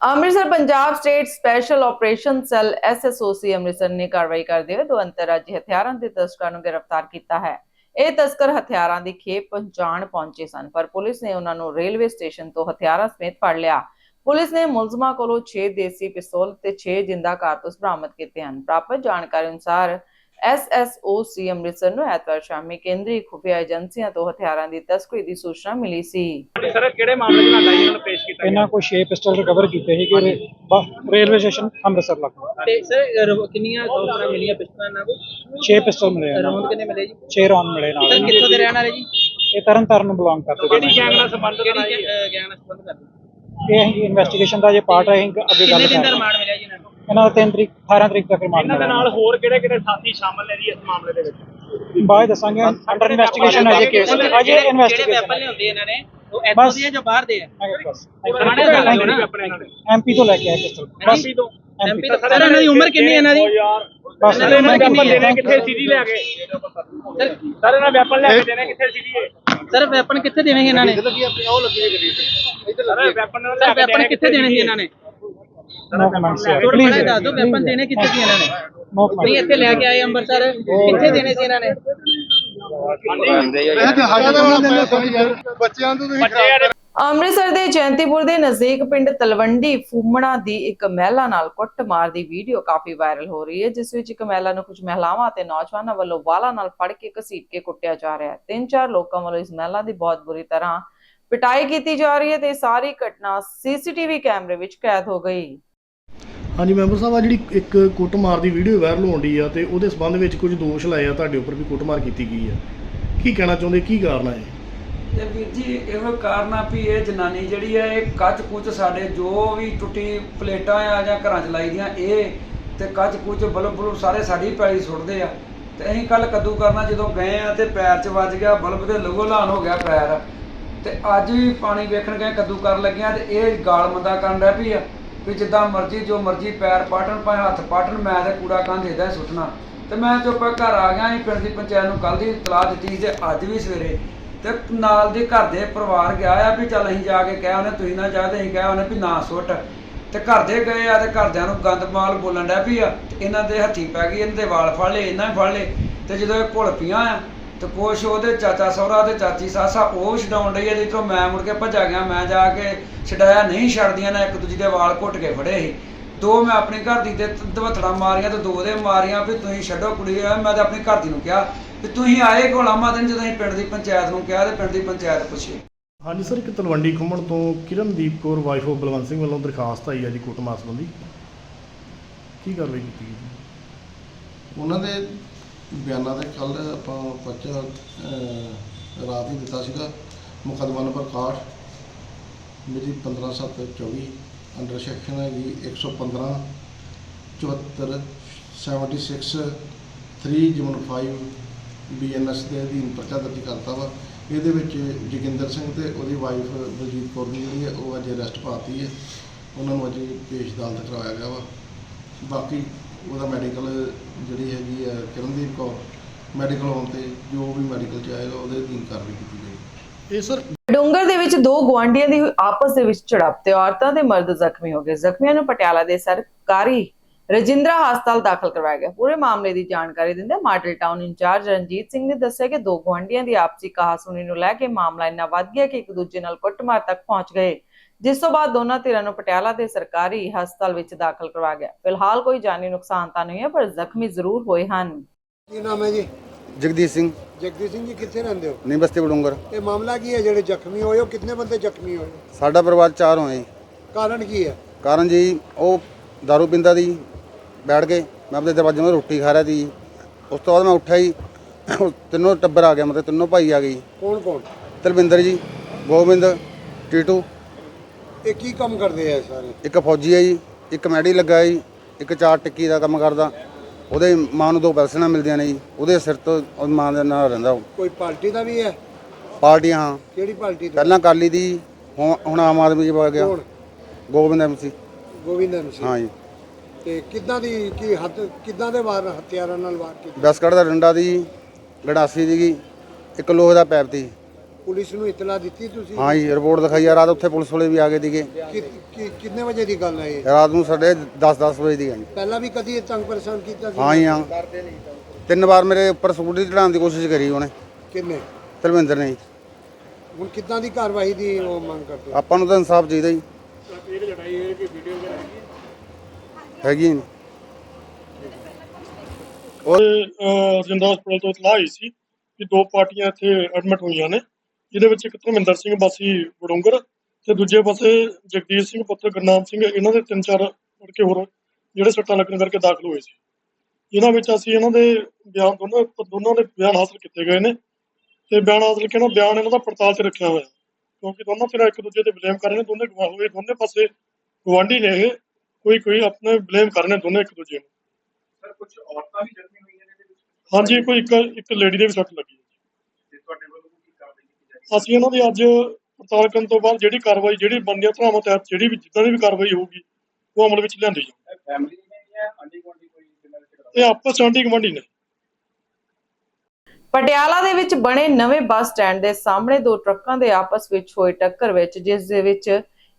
Amritsar Punjab state special operation cell SSOC Amritsar ਨੇ ਕਾਰਵਾਈ ਕਰਦੇ ਹੋਏ ਦੋ ਅੰਤਰਰਾਜੀ ਹਥਿਆਰਾਂ ਦੇ ਤਸਕਰਾਂ ਨੂੰ ਗ੍ਰਿਫਤਾਰ ਕੀਤਾ ਹੈ। ਇਹ ਤਸਕਰ ਹਥਿਆਰਾਂ ਦੀ ਖੇਪ ਪਹੁੰਚਾਣ ਪਹੁੰਚੇ ਸਨ, ਪਰ ਪੁਲਿਸ ਨੇ ਉਹਨਾਂ ਨੂੰ ਰੇਲਵੇ ਸਟੇਸ਼ਨ ਤੋਂ ਹਥਿਆਰਾਂ ਸਮੇਤ ਫੜ ਲਿਆ। ਪੁਲਿਸ ਨੇ ਮੁਲਜ਼ਮਾਂ ਕੋਲੋਂ 6 ਦੇਸੀ ਪਿਸਤੌਲ ਤੇ 6 ਜਿੰਦਾ ਕਾਰਤੂਸ ਬਰਾਮਦ ਕੀਤੇ ਹਨ। ਪ੍ਰਾਪਤ ਜਾਣਕਾਰੀ ਅਨੁਸਾਰ ਐਸਐਸਓਸੀ ਅੰਮ੍ਰਿਤਸਰ ਨੂੰ ਐਤਵਾਰ ਸ਼ਾਮੀ ਕੇਂਦਰੀ ਖੁਫੀਆ ਏਜੰਸੀਆਂ ਤੋਂ ਹਥਿਆਰਾਂ ਦੀ ਤਸਕਰੀ ਦੀ ਸੂਚਨਾ ਮਿਲੀ ਸੀ। ਸਰ ਕਿਹੜੇ ਮਾਮਲੇ ਚ ਲਾਈ ਇਹਨਾਂ ਨੂੰ ਪੇਸ਼ ਕੀਤਾ ਗਿਆ? ਇਹਨਾਂ ਕੋਲ 6 ਪਿਸਟਲ ਰਿਕਵਰ ਕੀਤੇ ਸੀ ਕਿ ਰੇਲਵੇ ਸਟੇਸ਼ਨ ਅੰਮ੍ਰਿਤਸਰ ਲੱਗਾ ਤੇ ਸਰ ਕਿੰਨੀਆਂ ਗੋਲੀਆਂ ਮਿਲੀਆਂ ਪਿਸਤਲਾਂ ਇਹਨਾਂ ਕੋਲ? 6 ਪਿਸਟਲ ਮਿਲੇ ਰਾਉਂਡ ਕਿੰਨੇ ਮਿਲੇ ਜੀ? 6 ਰੌਂਡ ਮਿਲੇ ਨਾਲ। ਸਰ ਕਿੱਥੋਂ ਦੇ ਰਹਿਣ ਵਾਲੇ ਜੀ? ਇਹ ਤਰਨ ਤਾਰਨ ਨੂੰ ਬਿਲੋਂਗ ਕਰਦੇ ਕਿਹੜੀ ਗੈਂਗ ਨਾਲ ਸੰਬੰਧ ਕਿਹੜੀ ਗੈਂਗ ਨਾਲ ਸੰਬੰਧ ਕਰਦੇ? ਇਹ ਇਨਵੈਸਟੀਗੇਸ਼ਨ ਦਾ ਜੇ ਪਾਰਟ ਹੈ ਅਸੀਂ ਅੱਗੇ ਗੱਲ ਕਿੰਨੇ ਦਿਨ ਦਾ ਕਰਾਂਗੇ। ਰਿਮਾਂਡ ਮਿਲਿਆ ਜੀ ਇਹਨਾਂ ਨੂੰ? ਇਹਨਾਂ ਦਾ 3 ਤਰੀਕ 18 ਤਰੀਕ ਤੱਕ ਰਿਮਾਂਡ ਇਹਨਾਂ ਦੇ ਨਾਲ ਹੋਰ ਕਿਹੜੇ ਕਿਹੜੇ ਸਾਥੀ ਸ਼ਾਮਲ ਨੇ ਜੀ ਇਸ ਮਾਮਲੇ ਦੇ ਵਿੱਚ? ਬਾਅਦ ਦੱਸਾਂਗੇ ਅੰਡਰ ਇਨਵੈਸਟੀਗੇਸ਼ਨ ਹੈ ਜੇ ਕੇਸ ਅਜੇ ਜਿਹੜੇ ਇਨਵੈਸਟੀਗੇਸ਼ਨ ਵੈਪਨ ਲਿਆਉਂਦੇ ਇਹਨਾਂ ਨੇ ਉਹ ਬਸ। ਇੱਥੋਂ ਦੇ ਆ ਜਾਂ ਬਾਹਰ ਦੇ ਆ? ਬਸ। ਥਾਣੇ ਦਾ ਲੱਗ ਨਾ ਆਪਣੇ ਇਹਨਾਂ ਐਮਪੀ ਤੋਂ ਲੈ ਕੇ ਆਏ ਪਿਸਟਲ ਬਸ ਐਮਪੀ ਤੋਂ ਐਮਪੀ ਤੋਂ। ਸਰ ਇਹਨਾਂ ਦੀ ਉਮਰ ਕਿੰਨੀ ਹੈ ਇਹਨਾਂ ਦੀ? ਬਸ। ਇਹਨਾਂ ਕਿੱਥੇ ਸੀਡੀ ਲੈ ਕੇ? ਸਰ ਇਹਨਾਂ ਵੈਪਨ ਲੈ ਕੇ ਦੇਣੇ ਕਿੱਥੇ ਸੀਡੀ ਸਰ ਵੈਪਨ ਕਿੱਥੇ ਦੇਣੇ ਸੀ ਇਹਨਾਂ ਨੇ? ਸਰ ਵੈਪਨ ਸਰ ਵੈਪਨ ਕਿੱਥੇ ਦੇਣੇ ਸੀ ਇਹਨਾਂ ਨੇ? ਨੋ ਕਮੈਂਟਸ ਥੋੜਾ ਬੜਾ ਦੱਸ ਦਿਓ ਵੈਪਨ ਦੇਣੇ ਕਿੱਥੇ ਸੀ ਇਹਨਾਂ ਨੇ? ਨੋ ਨਹੀਂ ਇੱਥੇ ਲੈ ਕੇ ਆਏ ਅੰਮ੍ਰਿਤਸਰ। ਕਿੱਥੇ ਦੇਣੇ ਸੀ ਇਹਨਾਂ ਨੇ? ਅੰਮ੍ਰਿਤਸਰ ਦੇ ਜੈਂਤੀਪੁਰ ਦੇ ਨਜ਼ਦੀਕ ਪਿੰਡ ਤਲਵੰਡੀ ਫੂਮਣਾ ਦੀ ਇੱਕ ਮਹਿਲਾ ਨਾਲ ਕੁੱਟਮਾਰ ਦੀ ਵੀਡੀਓ ਕਾਫੀ ਵਾਇਰਲ ਹੋ ਰਹੀ ਹੈ, ਜਿਸ ਵਿੱਚ ਇੱਕ ਮਹਿਲਾ ਨੂੰ ਕੁਝ ਮਹਿਲਾਵਾਂ ਅਤੇ ਨੌਜਵਾਨਾਂ ਵੱਲੋਂ ਵਾਲਾਂ ਨਾਲ ਫੜ ਕੇ ਘਸੀਟ ਕੇ ਕੁੱਟਿਆ ਜਾ ਰਿਹਾ ਹੈ। ਤਿੰਨ ਚਾਰ ਲੋਕਾਂ ਵੱਲੋਂ ਇਸ ਮਹਿਲਾ ਦੀ ਬਹੁਤ ਬੁਰੀ ਤਰ੍ਹਾਂ ਪਿਟਾਈ ਕੀਤੀ ਜਾ ਰਹੀ ਹੈ ਤੇ ਸਾਰੀ ਘਟਨਾ ਸੀਸੀਟੀਵੀ ਕੈਮਰੇ ਵਿੱਚ ਕੈਦ ਹੋ ਗਈ। ਹਾਂਜੀ, ਮੈਂਬਰ ਸਾਹਿਬ ਆ ਜਿਹੜੀ ਇੱਕ ਕੁੱਟਮਾਰ ਦੀ ਵੀਡੀਓ ਵਾਇਰਲ ਹੋਣ ਡਈ ਆ ਤੇ ਉਹਦੇ ਸਬੰਧ ਵਿੱਚ ਕੁਝ ਦੋਸ਼ ਲਾਏ ਆ, ਤੁਹਾਡੇ ਉੱਪਰ ਵੀ ਕੁੱਟਮਾਰ ਕੀਤੀ ਗਈ ਆ। ਕੀ ਕਹਿਣਾ ਚਾਹੁੰਦੇ, ਕੀ ਕਾਰਨ ਆ ਇਹ? ਤੇ ਵੀਰ ਜੀ, ਇਹੋ ਕਾਰਨ ਆ ਵੀ ਇਹ ਜਨਾਨੀ ਜਿਹੜੀ ਹੈ ਇਹ ਕੱਚ ਕੁੱਚ ਸਾਡੇ ਜੋ ਵੀ ਟੁੱਟੀ ਪਲੇਟਾਂ ਆ ਜਾਂ ਘਰਾਂ ਚ ਲਾਈ ਦੀਆਂ, ਇਹ ਤੇ ਕੱਚ ਕੁੱਚ ਬਲਬ ਬਲਬ ਸਾਰੇ ਸਾਡੀ ਪੈਲੀ ਸੁੱਟਦੇ ਆ। ਤੇ ਅਸੀਂ ਕੱਲ ਕੱਦੂ ਕਰਨਾ ਜਦੋਂ ਗਏ ਆ ਤੇ ਪੈਰ 'ਚ ਵੱਜ ਗਿਆ, ਬਲਬ ਦੇ ਲਗੋ ਲਾਨ ਹੋ ਗਿਆ ਪੈਰ। ਤੇ ਅੱਜ ਵੀ ਪਾਣੀ ਵੇਖਣ ਗਏ ਕੱਦੂ ਕਰਨ ਲੱਗਿਆ ਤੇ ਇਹ ਗਾਲ ਮੰਦਾ ਕਰਨ ਰਹਿ ਪਈ ਆ, ਵੀ ਜਿੱਦਾਂ ਮਰਜ਼ੀ, ਜੋ ਮਰਜ਼ੀ ਪੈਰ ਪਾਟਣ, ਭਾਵੇਂ ਹੱਥ ਪਾਟਣ, ਮੈਂ ਤੇ ਕੂੜਾ ਕੰਧ ਇਹਦਾ ਸੁੱਟਣਾ। ਤੇ ਮੈਂ ਚੁੱਪ ਕਰਕੇ ਘਰ ਆ ਗਿਆ, ਅਸੀਂ ਪਿੰਡ ਦੀ ਪੰਚਾਇਤ ਨੂੰ ਕੱਲ ਦੀ ਇਤਲਾਹ ਦਿੱਤੀ ਸੀ ਤੇ ਅੱਜ ਵੀ ਸਵੇਰੇ ਤੇ ਨਾਲ ਦੇ ਘਰ ਦੇ ਪਰਿਵਾਰ ਗਿਆ ਆ ਵੀ ਚੱਲ ਅਸੀਂ ਜਾ ਕੇ ਕਹਿ ਉਹਨੇ ਤੁਸੀਂ ਨਾ ਜਾ ਤੇ ਅਸੀਂ ਕਹਿ ਉਹਨੇ ਵੀ ਨਾ ਸੁੱਟ। ਤੇ ਘਰ ਦੇ ਗਏ ਆ ਤੇ ਘਰਦਿਆਂ ਨੂੰ ਗੰਦਮਾਲ ਬੋਲਣ ਡਿਆ ਵੀ ਆ ਇਹਨਾਂ ਦੇ ਹੱਥੀ ਪੈ ਗਈ, ਇਹਨਾਂ ਦੇ ਵਾਲ ਫੜ ਲਏ, ਇਹਨਾਂ ਫੜ ਲਏ। ਤੇ ਜਦੋਂ ਇਹ ਘੁਲ ਪੀਆਂ ਆ, ਤੇ ਕੁਛ ਉਹਦੇ ਚਾਚਾ ਸਹੁਰਾ ਤੇ ਚਾਚੀ ਸਾਸਾ ਉਹ ਛਡਾਉਣ ਡਈ ਆ ਜਿੱਥੋਂ ਮੈਂ ਮੁੜ ਕੇ ਭੱਜਾ ਗਿਆ, ਮੈਂ ਜਾ ਕੇ ਛਡਾਇਆ, ਨਹੀਂ ਛੱਡਦੀਆਂ ਨਾ ਇੱਕ ਦੂਜੀ ਦੇ ਵਾਲ ਘੁੱਟ ਕੇ ਫੜੇ ਸੀ। ਦੋ ਮੈਂ ਆਪਣੀ ਘਰ ਦੀ ਤੇ ਦਵਥੜਾ ਮਾਰੀਆਂ ਤੇ ਦੋ ਦੇ ਮਾਰੀਆਂ ਵੀ ਤੁਸੀਂ ਛੱਡੋ ਕੁੜੀ ਆ ਮੈਂ ਤਾਂ ਆਪਣੀ ਘਰ ਦੀ ਨੂੰ ਕਿਹਾ ਵੀ ਤੁਸੀਂ ਆਏ ਕੋਲ ਆਮਾ ਦਿਨ ਜਦੋਂ ਅਸੀਂ ਪਿੰਡ ਦੀ ਪੰਚਾਇਤ ਨੂੰ ਕਿਹਾ ਤੇ ਪਿੰਡ ਦੀ ਪੰਚਾਇਤ ਪੁੱਛੀ। ਹਾਂਜੀ ਸਰ ਇੱਕ ਤਲਵੰਡੀ ਖੁੰਮਣ ਤੋਂ ਕਿਰਨਦੀਪ ਕੌਰ ਵਾਈਫ ਆਫ ਬਲਵੰਤ ਸਿੰਘ ਵੱਲੋਂ ਦਰਖਾਸਤ ਆਈ ਆ ਜੀ ਕੁੱਟਮਾਰ ਸੰਬੰਧੀ। ਕੀ ਕਾਰਵਾਈ ਕੀਤੀ ਗਈ ਜੀ? ਉਹਨਾਂ ਦੇ ਬਿਆਨਾਂ ਦੇ ਕੱਲ ਆਪਾਂ ਪਰਚਾ ਅਹ, ਰਾਤ ਹੀ ਦਿੱਤਾ ਸੀਗਾ ਮੁਕੱਦਮਾ ਨੰਬਰ 61 ਮੇਰੀ 15724 ਅੰਡਰ ਸੈਕਸ਼ਨ ਹੈਗੀ 115 74 76 3 ਜਮਨ 5 ਬੀਐਨਐਸ ਦੇ ਅਧੀਨ ਪਰਚਾ ਦਰਜ ਕਰਤਾ ਵਾ। ਇਹਦੇ ਵਿੱਚ ਜੋਗਿੰਦਰ ਸਿੰਘ ਤੇ ਉਹਦੀ ਵਾਈਫ ਬਲਜੀਤ ਕੌਰ ਦੀ ਜਿਹੜੀ ਹੈ ਉਹ ਅੱਜ ਅਰੈਸਟ ਪਾਤੀ ਹੈ। ਉਹਨਾਂ ਨੂੰ ਅੱਜ ਪੇਸ਼ ਅਦਾਲਤ ਕਰਵਾਇਆ ਗਿਆ ਵਾ। ਬਾਕੀ ਉਹਦਾ ਮੈਡੀਕਲ ਜਿਹੜੀ ਹੈਗੀ ਹੈ ਕਿਰਨਦੀਪ ਕੌਰ ਮੈਡੀਕਲ ਹੋਣ ਤੇ ਜੋ ਵੀ ਮੈਡੀਕਲ ਚ ਆਏਗਾ ਉਹਦੇ ਅਧੀਨ ਕਾਰਵਾਈ ਕੀਤੀ ਜਾਏਗੀ। ਇਹ ਸਰ ਡੂੰਗਰ ਦੇ ਵਿੱਚ ਦੋ ਗੁਆਂਢੀਆਂ ਦੀ ਆਪਸ ਦੇ ਵਿੱਚ ਝੜਪ ਤੇ ਔਰਤਾਂ ਤੇ ਮਰਦ ਜ਼ਖਮੀ ਹੋ ਗਏ। ਜ਼ਖਮੀਆਂ ਨੂੰ ਪਟਿਆਲਾ ਦੇ ਸਰਕਾਰੀ ਰਜਿੰਦਰਾ ਹਸਪਤਾਲ ਦਾਖਲ ਕਰਵਾਇਆ ਗਿਆ। ਪੂਰੇ ਮਾਮਲੇ ਦੀ ਜਾਣਕਾਰੀ ਦਿੰਦੇ model town incharge Ranjit Singh ਨੇ ਦੱਸਿਆ ਕਿ ਦੋ ਗੁਆਂਢੀਆਂ ਦੀ ਆਪਸੀ ਕਹਾਸੁਣੀ ਨੂੰ ਲੈ ਕੇ ਮਾਮਲਾ ਇੰਨਾ ਵੱਧ ਗਿਆ ਕਿ ਇੱਕ ਦੂਜੇ ਨਾਲ ਕੁੱਟਮਾਰ ਤੱਕ ਪਹੁੰਚ ਗਏ। ਜਿਸ ਤੋਂ ਬਾਅਦ ਦੋਨਾਂ ਧਿਰਾਂ ਨੂੰ ਪਟਿਆਲਾ ਦੇ ਸਰਕਾਰੀ ਹਸਪਤਾਲ ਵਿੱਚ ਦਾਖਲ ਕਰਵਾਇਆ ਗਿਆ। ਫਿਲਹਾਲ ਕੋਈ ਜਾਨੀ ਨੁਕਸਾਨ ਤਾਂ ਨਹੀਂ ਹੈ ਪਰ ਜ਼ਖਮੀ ਜ਼ਰੂਰ ਹੋਏ ਹਨ। ਕੀ ਨਾਮ ਹੈ ਜੀ? ਜਗਦੀਸ਼ ਸਿੰਘ। ਜਗਦੀਸ਼ ਸਿੰਘ ਜੀ ਕਿੱਥੇ ਰਹਿੰਦੇ ਹੋ? ਨੀ ਬਸਤੀ ਬਡੂੰਗਰ। ਇਹ ਮਾਮਲਾ ਕੀ ਹੈ ਜਿਹੜੇ ਜ਼ਖਮੀ ਹੋਏ ਹੋ? ਕਿੰਨੇ ਬੰਦੇ ਜ਼ਖਮੀ ਹੋਏ ਸਾਡਾ ਪਰਿਵਾਰ ਚਾਰ ਹੋਏ। ਕਾਰਨ ਕੀ ਹੈ? ਕਾਰਨ ਜੀ ਉਹ दारू ਪਿੰਦਾ ਦੀ ਬੈਠ ਕੇ ਮੈਂ ਆਪਣੇ ਦਰਵਾਜ਼ੇ 'ਤੇ ਰੋਟੀ ਖਾ ਰਿਹਾ ਸੀ। ਜੀ। ਉਸ ਤੋਂ ਬਾਅਦ ਮੈਂ ਉੱਠਿਆ ਜੀ। ਤਿੰਨੋਂ ਟੱਬਰ ਆ ਗਿਆ ਮਤਲਬ ਤਿੰਨੋਂ ਭਾਈ ਆ ਗਏ ਜੀ। ਕੌਣ ਕੌਣ? ਤਲਵਿੰਦਰ ਜੀ ਗੋਬਿੰਦ ਟੀਟੂ। ਇਹ ਕੀ ਕੰਮ ਕਰਦੇ ਆ ਸਾਰੇ? ਇੱਕ ਫੌਜੀ ਹੈ ਜੀ ਇੱਕ ਮੈਡੀ ਲੱਗਾ ਜੀ ਇੱਕ ਚਾਰ ਟਿੱਕੀ ਦਾ ਕੰਮ ਕਰਦਾ। ਉਹਦੇ ਮਾਂ ਨੂੰ ਦੋ ਪੈਸਣਾ ਮਿਲਦੀਆਂ ਨੇ ਜੀ। ਉਹਦੇ ਸਿਰ ਤੋਂ ਉਹ ਮਾਂ ਦੇ ਨਾਲ ਰਹਿੰਦਾ ਉਹ। ਕੋਈ ਪਾਰਟੀ ਦਾ ਵੀ ਹੈ? ਪਾਰਟੀਆਂ ਹਾਂ। ਕਿਹੜੀ ਪਾਰਟੀ ਦਾ ਪਹਿਲਾਂ ਅਕਾਲੀ ਦੀ ਹੁਣ ਹੁਣ ਆਮ ਆਦਮੀ ਜੀ ਪਾ ਗਿਆ। ਕੌਣ? ਗੋਬਿੰਦ ਐਮਸੀ ਗੋਵਿੰਦਨ ਸਿੰਘ ਹਾਂ ਜੀ। ਤੇ ਕਿੱਦਾਂ ਦੀ ਕੀ ਹੱਥ ਕਿੱਦਾਂ ਦੇ ਵਾਰ ਹਥਿਆਰਾਂ ਨਾਲ ਵਾਰ ਕੀਤੇ? ਦਸਕੜ ਦਾ ਡੰਡਾ ਦੀ ਗੜਾਸੀ ਦੀਗੀ ਇੱਕ ਲੋਹੇ ਦਾ ਪੈਪ ਦੀ। ਪੁਲਿਸ ਨੂੰ ਇਤਲਾ ਦਿੱਤੀ ਤੁਸੀਂ? ਹਾਂ ਜੀ ਰਿਪੋਰਟ ਦਿਖਾਈ ਆ ਰਾਤ ਉੱਥੇ ਪੁਲਿਸ ਵਾਲੇ ਵੀ ਆ ਗਏ ਦੀਗੇ ਕਿ- ਕਿ- ਕਿੰਨੇ ਵਜੇ ਦੀ ਗੱਲ ਹੈ ਇਹ? ਰਾਤ ਨੂੰ ਸਾਡੇ 10-10 ਵਜੇ ਦੀ ਹੈ ਜੀ। ਪਹਿਲਾਂ ਵੀ ਕਦੀ ਇਹ ਤੰਗ ਪਰੇਸ਼ਾਨ ਕੀਤਾ ਸੀ? ਹਾਂ ਜੀ ਹਾਂ। ਤਿੰਨ ਵਾਰ ਮੇਰੇ ਉੱਪਰ ਸਕੂਟਰੀ ਚੜਾਉਣ ਦੀ ਕੋਸ਼ਿਸ਼ ਕਰੀ ਉਹਨੇ। ਕਿੰਨੇ? ਧਰਮਿੰਦਰ ਨੇ ਜੀ। ਹੁਣ ਕਿੱਦਾਂ ਦੀ ਕਾਰਵਾਈ ਦੀ ਉਹ ਮੰਗ ਕਰਦੇ? ਆਪਾਂ ਨੂੰ ਤਾਂ ਇਨਸਾਫ ਚਾਹੀਦਾ ਜੀ। ਹੈਗੀ ਜੀ। ਔਰ ਰਜਿੰਦਰਾ ਤੋਂ ਇਤਲਾਹ ਆਈ ਸੀ ਕਿ ਦੋ ਪਾਰਟੀਆਂ ਇੱਥੇ ਐਡਮਿਟ ਹੋਈਆਂ ਨੇ। ਜਿਹਦੇ ਵਿੱਚ ਇੱਕ ਧਰਮਿੰਦਰ ਸਿੰਘ, ਬਾਸੀ ਵਡੋਂਗਰ ਤੇ ਦੂਜੇ ਪਾਸੇ ਜਗਦੀਸ਼ ਸਿੰਘ, ਪੁੱਤਰ ਗੁਰਨਾਮ ਸਿੰਘ। ਇਹਨਾਂ ਦੇ ਤਿੰਨ ਚਾਰ ਲੜਕੇ ਹੋਰ ਜਿਹੜੇ ਸੱਟਾਂ ਲੱਗਣ ਕਰਕੇ ਦਾਖਲ ਹੋਏ ਸੀ। ਇਹਨਾਂ ਵਿੱਚ ਅਸੀਂ ਇਹਨਾਂ ਦੇ ਬਿਆਨ, ਦੋਨਾਂ ਦੋਨਾਂ ਦੇ ਬਿਆਨ ਹਾਸਲ ਕੀਤੇ ਗਏ ਨੇ। ਤੇ ਬਿਆਨ ਹਾਸਲ ਕੇ ਬਿਆਨ ਇਹਨਾਂ ਦਾ ਪੜਤਾਲ 'ਚ ਰੱਖਿਆ ਹੋਇਆ। ਕਿਉਂਕਿ ਦੋਨੋਂ ਫਿਰ ਇੱਕ ਦੂਜੇ ਤੇ ਬਲੇਮ ਕਰ ਰਹੇ ਨੇ। ਦੋਨੇ ਗਵਾਹ ਹੋਏ, ਦੋਨੇ ਪਾਸੇ ਗਵਾਂਢੀ ਨੇ ਇਹ। ਕੋਈ ਕੋਈ ਆਪਣੇ ਬਲੇਮ ਕਰ ਰਹੇ ਦੋਨੇ ਇੱਕ ਦੂਜੇ ਨੂੰ। ਸਰ ਕੁਝ ਔਰਤਾਂ ਵੀ ਜ਼ਖਮੀ ਹੋਈਆਂ ਨੇ ਇਹਦੇ ਵਿੱਚ ਹਾਂਜੀ ਕੋਈ ਇੱਕ ਇੱਕ ਲੇਡੀ ਦੇ ਵੀ ਸੱਟ ਲੱਗੀ ਹੈ। ਤੇ ਤੁਹਾਡੇ ਵੱਲੋਂ ਕੀ ਕਾਰਵਾਈ ਕੀਤੀ ਜਾਏਗੀ ਅਸੀਂ ਇਹਨਾਂ ਦੀ ਅੱਜ ਪੜਤਾਲ ਕਰਨ ਤੋਂ ਬਾਅਦ ਜਿਹੜੀ ਕਾਰਵਾਈ ਜਿਹੜੀ ਬੰਦੀਆਂ ਧਰਾਵਾਂ ਤਹਿਤ ਜਿਹੜੀ ਵੀ ਜਿੱਦਾਂ ਦੀ ਵੀ ਕਾਰਵਾਈ ਹੋਊਗੀ ਉਹ ਅਮਲ ਵਿੱਚ ਲਿਆਂਦੀ ਜਾਊ ਫੈਮਿਲੀ ਨੇ ਜਾਂ ਆਂਢੀ ਗੁਆਂਢੀ ਕੋਈ ਜਿਨ੍ਹਾਂ ਵਿੱਚ ਇਹ ਆਪਸ ਚ ਆਂਢੀ ਗੁਆਂਢੀ ਨੇ। ਪਟਿਆਲਾ ਦੇ ਵਿੱਚ ਬਣੇ ਨਵੇਂ ਬੱਸ ਸਟੈਂਡ ਦੇ ਸਾਹਮਣੇ ਦੋ ਟਰੱਕਾਂ ਦੇ ਆਪਸ ਵਿੱਚ ਹੋਈ ਟੱਕਰ ਵਿੱਚ ਜਿਸ ਦੇ ਵਿੱਚ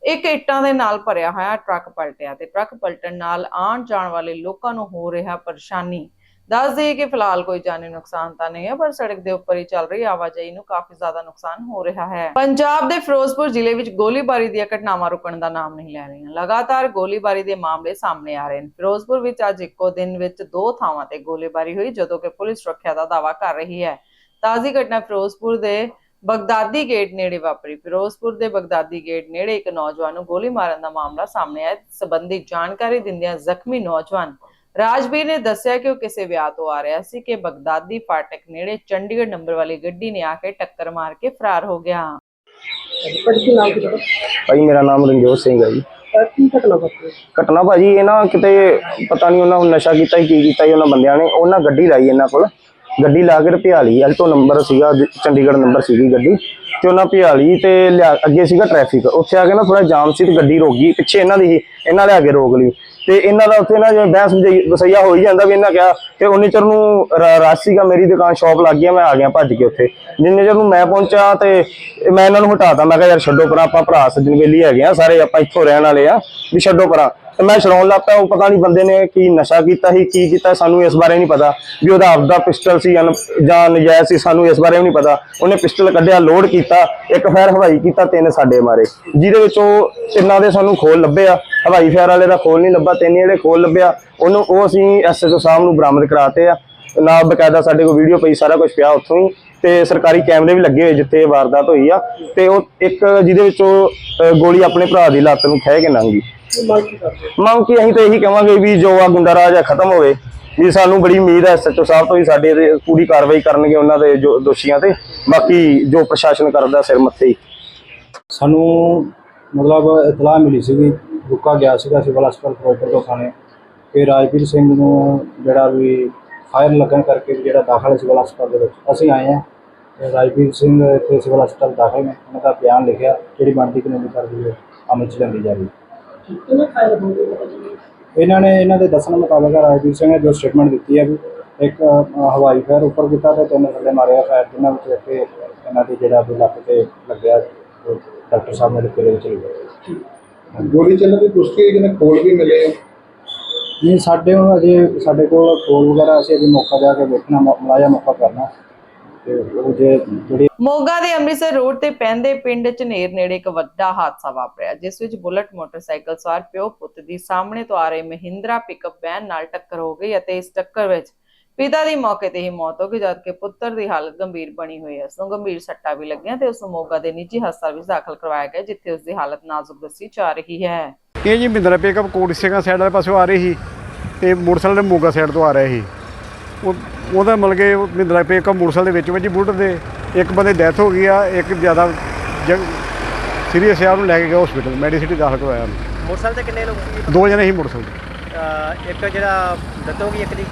ਇੱਕ ਇੱਟਾਂ ਦੇ ਨਾਲ ਭਰਿਆ ਹੋਇਆ ਟਰੱਕ ਪਲਟਿਆ ਤੇ ਟਰੱਕ ਪਲਟਣ ਨਾਲ ਆਉਣ ਜਾਣ ਵਾਲੇ ਲੋਕਾਂ ਨੂੰ ਹੋ ਰਿਹਾ ਪਰੇਸ਼ਾਨੀ। ਦੱਸ ਦਈਏ ਕਿ ਫਿਲਹਾਲ ਕੋਈ ਜਾਨੀ ਨੁਕਸਾਨ ਤਾਂ ਨਹੀਂ ਹੈ, ਪਰ ਸੜਕ ਦੇ ਉੱਪਰ ਹੀ ਚੱਲ ਰਹੀ ਆਵਾਜਾਈ ਨੂੰ ਕਾਫੀ ਜ਼ਿਆਦਾ ਨੁਕਸਾਨ ਹੋ ਰਿਹਾ ਹੈ। ਪੰਜਾਬ ਦੇ ਫਿਰੋਜ਼ਪੁਰ ਜ਼ਿਲ੍ਹੇ ਵਿੱਚ ਗੋਲੀਬਾਰੀ ਦੀਆਂ ਘਟਨਾਵਾਂ ਰੁਕਣ ਦਾ ਨਾਮ ਨਹੀਂ ਲੈ ਰਹੀਆਂ। ਲਗਾਤਾਰ ਗੋਲੀਬਾਰੀ ਦੇ ਮਾਮਲੇ ਸਾਹਮਣੇ ਆ ਰਹੇ ਨੇ। ਫਿਰੋਜ਼ਪੁਰ ਵਿੱਚ ਅੱਜ ਇੱਕੋ ਦਿਨ ਵਿੱਚ ਦੋ ਥਾਵਾਂ ਤੇ ਗੋਲੀਬਾਰੀ ਹੋਈ, ਜਦੋਂ ਕਿ ਪੁਲਿਸ ਸੁਰੱਖਿਆ ਦਾ ਦਾਅਵਾ ਕਰ ਰਹੀ ਹੈ। ਤਾਜ਼ੀ ਘਟਨਾ ਫਿਰੋਜ਼ਪੁਰ ਦੇ ਬਗਦਾਦੀ ਗੇਟ ਨੇੜੇ ਵਾਪਰੀ। ਫਿਰੋਜ਼ਪੁਰ ਦੇ ਬਗਦਾਦੀ ਗੇਟ ਨੇੜੇ ਇੱਕ ਨੌਜਵਾਨ ਨੂੰ ਗੋਲੀ ਮਾਰਨ ਦਾ ਮਾਮਲਾ ਸਾਹਮਣੇ ਆਇਆ ਸੰਬੰਧੀ ਜਾਣਕਾਰੀ ਦਿੰਦਿਆਂ ਜ਼ਖਮੀ ਨੌਜਵਾਨ ਰਾਜਵੀਰ ਨੇ ਦੱਸਿਆ ਕਿ ਉਹ ਕਿਸੇ ਵਿਆਹ ਤੋਂ ਆ ਰਿਹਾ ਸੀ ਕਿ ਬਗਦਾਦੀ ਫਾਟਕ ਨੇੜੇ ਚੰਡੀਗੜ੍ਹ ਨੰਬਰ ਵਾਲੀ ਗੱਡੀ ਨੇ ਆ ਕੇ ਟੱਕਰ ਮਾਰ ਕੇ ਫਰਾਰ ਹੋ ਗਿਆ। ਭਾਈ ਮੇਰਾ ਨਾਮ ਰਣਜੋਤ ਸਿੰਘ ਹੈ ਜੀ। ਘਟਨਾ ਭਾਜੀ ਇਹ ਨਾ ਕਿਤੇ ਪਤਾ ਨਹੀਂ ਉਹਨਾਂ ਨੂੰ ਨਸ਼ਾ ਕੀਤਾ ਹੀ ਕੀ ਕੀਤਾ ਹੀ ਉਹਨਾਂ ਬੰਦਿਆਂ ਨੇ ਉਹਨਾਂ ਗੱਡੀ ਲਾਈ ਇਹਨਾਂ ਕੋਲ। ਗੱਡੀ ਲਾ ਕੇ ਭਿਆ ਲਈ ਅਲਟੋ ਨੰਬਰ ਸੀਗਾ ਚੰਡੀਗੜ੍ਹ ਨੰਬਰ ਸੀਗੀ ਗੱਡੀ। ਤੇ ਉਹਨਾਂ ਭਿਆ ਲਈ ਤੇ ਲਿਆ- ਅੱਗੇ ਸੀਗਾ ਟ੍ਰੈਫਿਕ ਉੱਥੇ ਆ ਕੇ ਨਾ ਥੋੜਾ ਜਾਮ ਸੀ ਤੇ ਗੱਡੀ ਰੁਕ ਗਈ, ਪਿੱਛੇ ਇਹਨਾਂ ਦੀ ਸੀ, ਇਹਨਾਂ ਲਿਆ ਕੇ ਰੋਕ ਲਈ। ਤੇ ਇਹਨਾਂ ਦਾ ਉੱਥੇ ਨਾ ਜਿਵੇਂ ਬਹਿਸ ਵਸਈਆ ਹੋ ਹੀ ਜਾਂਦਾ ਵੀ ਇਹਨਾਂ ਕਿਹਾ, ਤੇ ਉਨੀ ਚਿਰ ਨੂੰ ਰਸ਼ ਸੀਗਾ, ਮੇਰੀ ਦੁਕਾਨ ਸ਼ਾਪ ਲੱਗ ਗਿਆ ਮੈਂ ਆ ਗਿਆ, ਭੱਜ ਕੇ ਉੱਥੇ। ਜਿੰਨੇ ਚਿਰ ਨੂੰ ਮੈਂ ਪਹੁੰਚਾ ਤੇ ਮੈਂ ਇਹਨਾਂ ਨੂੰ ਹਟਾਤਾ, ਮੈਂ ਕਿਹਾ ਯਾਰ ਛੱਡੋ ਪਰਾਂ, ਆਪਾਂ ਭਰਾ ਸੱਜਣ ਵੇਲੀ ਹੈਗੇ ਆ, ਸਾਰੇ ਆਪਾਂ ਇੱਥੋਂ ਰਹਿਣ ਵਾਲੇ ਆ, ਵੀ ਛੱਡੋ ਪਰਾਂ। ਤੇ ਮੈਂ ਛਡਾਉਣ ਲੱਗ ਪਿਆ ਉਹ ਪਤਾ ਨਹੀਂ ਬੰਦੇ ਨੇ ਕੀ ਨਸ਼ਾ ਕੀਤਾ ਸੀ, ਕੀ ਕੀਤਾ, ਸਾਨੂੰ ਇਸ ਬਾਰੇ ਨਹੀਂ ਪਤਾ। ਵੀ ਉਹਦਾ ਆਪਦਾ ਪਿਸਟਲ ਸੀ ਜਾਂ ਜਾਂ ਨਜਾਇਜ਼ ਸੀ, ਸਾਨੂੰ ਇਸ ਬਾਰੇ ਵੀ ਨਹੀਂ ਪਤਾ। ਉਹਨੇ ਪਿਸਟਲ ਕੱਢਿਆ, ਲੋਡ ਕੀਤਾ, ਇੱਕ ਫਾਇਰ ਹਵਾਈ ਕੀਤਾ, ਤਿੰਨ ਸਾਡੇ ਮਾਰੇ। ਜਿਹਦੇ ਵਿੱਚ ਉਹ ਤਿੰਨਾਂ ਦੇ ਸਾਨੂੰ ਖੋਲ ਲੱਭਿਆ। ਹਵਾਈ ਫਾਇਰ ਵਾਲੇ ਦਾ ਖੋਲ ਨਹੀਂ ਲੱਭਾ, ਤਿੰਨ ਜਿਹੜੇ ਖੋਲ ਲੱਭਿਆ, ਉਹਨੂੰ ਉਹ ਅਸੀਂ ਐਸਐਚਓ ਸਾਹਿਬ ਨੂੰ ਬਰਾਮਦ ਕਰਾਤੇ ਆ। ਨਾਲ ਬਕਾਇਦਾ ਸਾਡੇ ਕੋਲ ਵੀਡੀਓ ਪਈ ਸਾਰਾ ਕੁਝ ਪਿਆ ਉੱਥੋਂ ਹੀ। ਤੇ ਸਰਕਾਰੀ ਕੈਮਰੇ ਵੀ ਲੱਗੇ ਹੋਏ ਜਿੱਥੇ ਇਹ ਵਾਰਦਾਤ ਹੋਈ ਆ। ਤੇ ਉਹ ਇੱਕ ਜਿਹਦੇ ਵਿੱਚ ਉਹ ਅ, ਗੋਲੀ ਆਪਣੇ ਭਰਾ ਦੀ ਲੱਤ ਨੂੰ ਖਹਿ ਕੇ ਲੰਘ ਮੰਗ ਕੀ ਅਸੀਂ ਤਾਂ ਇਹੀ ਕਹਾਂਗੇ ਵੀ ਜੋ ਆ ਗੁੰਡਾ ਰਾਜ ਆ ਖਤਮ ਹੋਵੇ। ਵੀ ਸਾਨੂੰ ਬੜੀ ਉਮੀਦ ਹੈ ਐਸਐਚਓ ਸਾਹਿਬ ਤੋਂ ਵੀ ਸਾਡੇ ਤੇ ਪੂਰੀ ਕਾਰਵਾਈ ਕਰਨਗੇ ਉਹਨਾਂ ਦੇ ਜੋ ਦੋਸ਼ੀਆਂ ਤੇ। ਬਾਕੀ ਜੋ ਪ੍ਰਸ਼ਾਸਨ ਕਰਦਾ ਸਿਰ ਮੱਥੇ ਹੀ। ਸਾਨੂੰ ਮਤਲਬ ਇਤਲਾਹ ਮਿਲੀ ਸੀ ਵੀ ਰੁਕਾ ਗਿਆ ਸੀਗਾ ਸਿਵਲ ਹਸਪਤਾਲ ਫਿਰੋਜ਼ਪੁਰ ਤੋਂ ਥਾਣੇ। ਕਿ ਰਾਜਵੀਰ ਸਿੰਘ ਨੂੰ ਜਿਹੜਾ ਵੀ ਫਾਇਰ ਲੱਗਣ ਕਰਕੇ ਜਿਹੜਾ ਦਾਖਲ ਹੈ ਸਿਵਲ ਹਸਪਤਾਲ ਦੇ ਵਿੱਚ। ਅਸੀਂ ਆਏ ਹਾਂ ਤੇ ਰਾਜਵੀਰ ਸਿੰਘ ਇੱਥੇ ਸਿਵਲ ਹਸਪਤਾਲ ਦਾਖਲ ਨੇ। ਉਹਨਾਂ ਦਾ ਬਿਆਨ ਲਿਖਿਆ ਜਿਹੜੀ ਬਣਦੀ ਕਾਨੂੰਨੀ ਕਾਰਵਾਈ ਹੈ ਅਮਲ ਚ ਲਿਆਂਦੀ ਜਾ ਰਹੀ ਹੈ। ਇਹਨਾਂ ਨੇ ਇਹਨਾਂ ਦੇ ਦੱਸਣ ਮੁਤਾਬਕ ਰਾਜਵੀਰ ਸਿੰਘ ਨੇ ਜੋ ਸਟੇਟਮੈਂਟ ਦਿੱਤੀ ਹੈ ਵੀ ਇੱਕ ਹਵਾਈ ਫਾਇਰ ਉੱਪਰ ਕੀਤਾ ਤੇ ਤਿੰਨ ਥੱਲੇ ਮਾਰਿਆ ਫਾਇਰ ਜਿਨ੍ਹਾਂ ਵਿੱਚ ਇੱਕ ਇਹਨਾਂ ਦੀ ਜਿਹੜਾ ਵੀ ਲੱਕ ਤੇ ਲੱਗਿਆ ਡਾਕਟਰ ਸਾਹਿਬ ਨੇ ਰਿਪੇਅਰ ਵਿੱਚ ਲਿਆ ਗੋਲੀ ਚੱਲਣ ਦੀ ਪੁਸ਼ਟੀ ਕਿ ਖੋਲ ਵੀ ਮਿਲੇ ਆ। ਸਾਡੇ ਹੁਣ ਅਜੇ ਸਾਡੇ ਕੋਲ ਕੋਲ ਵਗੈਰਾ ਅਸੀਂ ਅਜੇ ਮੌਕਾ ਜਾ ਕੇ ਵੇਖਣਾ, ਮ- ਮੌਕਾ ਕਰਨਾ ਤੇ ਉਹ ਜੇ ਜਿਹੜੀ ਮੋਗਾ ਦੇ ਅੰਮ੍ਰਿਤਸਰ ਰੋਡ ਤੇ ਪੈਂਦੇ ਪਿੰਡ ਝਨੇਰ ਨੇੜੇ ਇੱਕ ਵੱਡਾ ਹਾਦਸਾ ਵਾਪਰਿਆ, ਜਿਸ ਵਿੱਚ ਬੁਲਟ ਮੋਟਰਸਾਈਕਲ ਸਵਾਰ ਪਿਓ ਪੁੱਤ ਦੀ ਸਾਹਮਣੇ ਤੋਂ ਆ ਰਹੇ ਮਹਿੰਦਰਾ ਪਿਕਅਪ ਵੈਨ ਨਾਲ ਟੱਕਰ ਹੋ ਗਈ ਅਤੇ ਇਸ ਟੱਕਰ ਵਿੱਚ ਪਿਤਾ ਦੀ ਮੌਕੇ ਤੇ ਹੀ ਮੌਤ ਹੋ ਗਈ ਜਦਕਿ ਪੁੱਤਰ ਦੀ ਹਾਲਤ ਗੰਭੀਰ ਬਣੀ ਹੋਈ ਹੈ ਉਸ ਨੂੰ ਗੰਭੀਰ ਸੱਟਾਂ ਵੀ ਲੱਗੀਆਂ ਤੇ ਉਸ ਨੂੰ ਮੋਗਾ ਦੇ ਨਿੱਜੀ ਹਸਪਤਾਲ ਵਿੱਚ ਦਾਖਲ ਕਰਵਾਇਆ ਗਿਆ ਜਿੱਥੇ ਉਸ ਦੀ ਹਾਲਤ ਨਾਜ਼ੁਕ ਦੱਸੀ ਜਾ ਰਹੀ ਹੈ ਇਹ ਜੀ ਮਹਿੰਦਰਾ ਪਿਕਅਪ ਕੋਟ ਸਿੰਘਾਂ ਸਾਈਡ ਵਾਲੇ ਪਾਸੋਂ ਆ ਰਹੀ ਸੀ ਤੇ ਮੋਟਰਸਾਈਕਲ ਦੇ ਮੋਗਾ ਸਾਈਡ ਤੋਂ ਆ ਰਿਹਾ ਸੀ ਉਹ ਉਹਦਾ ਮਿਲ ਕੇ ਮਹਿੰਦਰਾ ਪਿਕਅਪ ਮੋਟਰਸਾਈਕਲ ਦੇ ਵਿੱਚ ਵੱਜੀ ਬੁਲਟ ਦੇ ਇੱਕ ਬੰਦੇ ਡੈਥ ਹੋ ਗਈ ਆ ਇੱਕ ਜ਼ਿਆਦਾ ਸੀਰੀਅਸ ਆ ਉਹਨੂੰ ਲੈ ਕੇ ਗਿਆ ਹਸਪੀਟਲ ਮੈਡੀਸਿਟੀ ਦਾਖਲ ਕਰਵਾਇਆ। ਮੋਟਰਸਾਈਕਲ ਤੇ ਕਿੰਨੇ ਲੋਕ ਸੀ ਦੋ ਜਣੇ ਸੀ ਮੋਟਰਸਾਈਕਲ ਤੇ। ਇੱਕ ਜਿਹੜਾ ਡੈਥ ਹੋ ਗਈ ਇੱਕ ਦੀ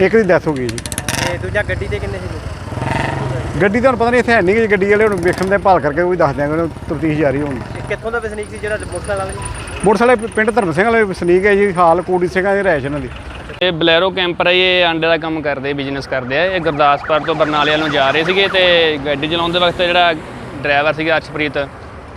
ਇੱਕ ਦੀ ਡੈਥ ਹੋ ਗਈ ਜੀ। ਤੇ ਦੂਜਾ ਗੱਡੀ ਤੇ ਕਿੰਨੇ ਸੀ ਗੱਡੀ ਤੁਹਾਨੂੰ ਪਤਾ ਨਹੀਂ ਇੱਥੇ ਹੈ ਨਹੀਂ ਕਿ ਗੱਡੀ ਵਾਲੇ ਹੁਣ ਵੇਖਣ ਦੇ ਭਾਲ ਕਰਕੇ ਉਹ ਵੀ ਦੱਸ ਦਿਆਂਗੇ ਉਹਨੂੰ ਤਫਤੀਸ਼ ਜਾਰੀ ਹੋਣੀ ਕਿੱਥੋਂ ਦਾ ਵਸਨੀਕ ਸੀ ਜਿਹੜਾ ਮੋਟਰਸਾਈਕਲ ਵਾਲਾ ਸੀ? ਮੋਟਰਸਾਈਕਲ ਪਿੰਡ ਧਰਮ ਸਿੰਘ ਵਾਲੇ ਵਸਨੀਕ ਹੈ ਜੀ ਹਾਲ ਕੋੜੀ ਸਿੰਘਾਂ ਦੇ ਰਹਿਸ਼ ਇਹਨਾਂ ਦੀ। ਇਹ ਬਲੈਰੋ ਕੈਂਪਰ ਹੈ ਇਹ ਅੰਡੇ ਦਾ ਕੰਮ ਕਰਦੇ ਬਿਜ਼ਨਸ ਕਰਦੇ ਆ। ਇਹ ਗੁਰਦਾਸਪੁਰ ਤੋਂ ਬਰਨਾਲੇ ਵੱਲ ਨੂੰ ਜਾ ਰਹੇ ਸੀਗੇ ਤੇ ਗੱਡੀ ਚਲਾਉਂਦੇ ਵਕਤ ਜਿਹੜਾ ਡਰਾਈਵਰ ਸੀਗਾ ਅਰਸ਼ਪ੍ਰੀਤ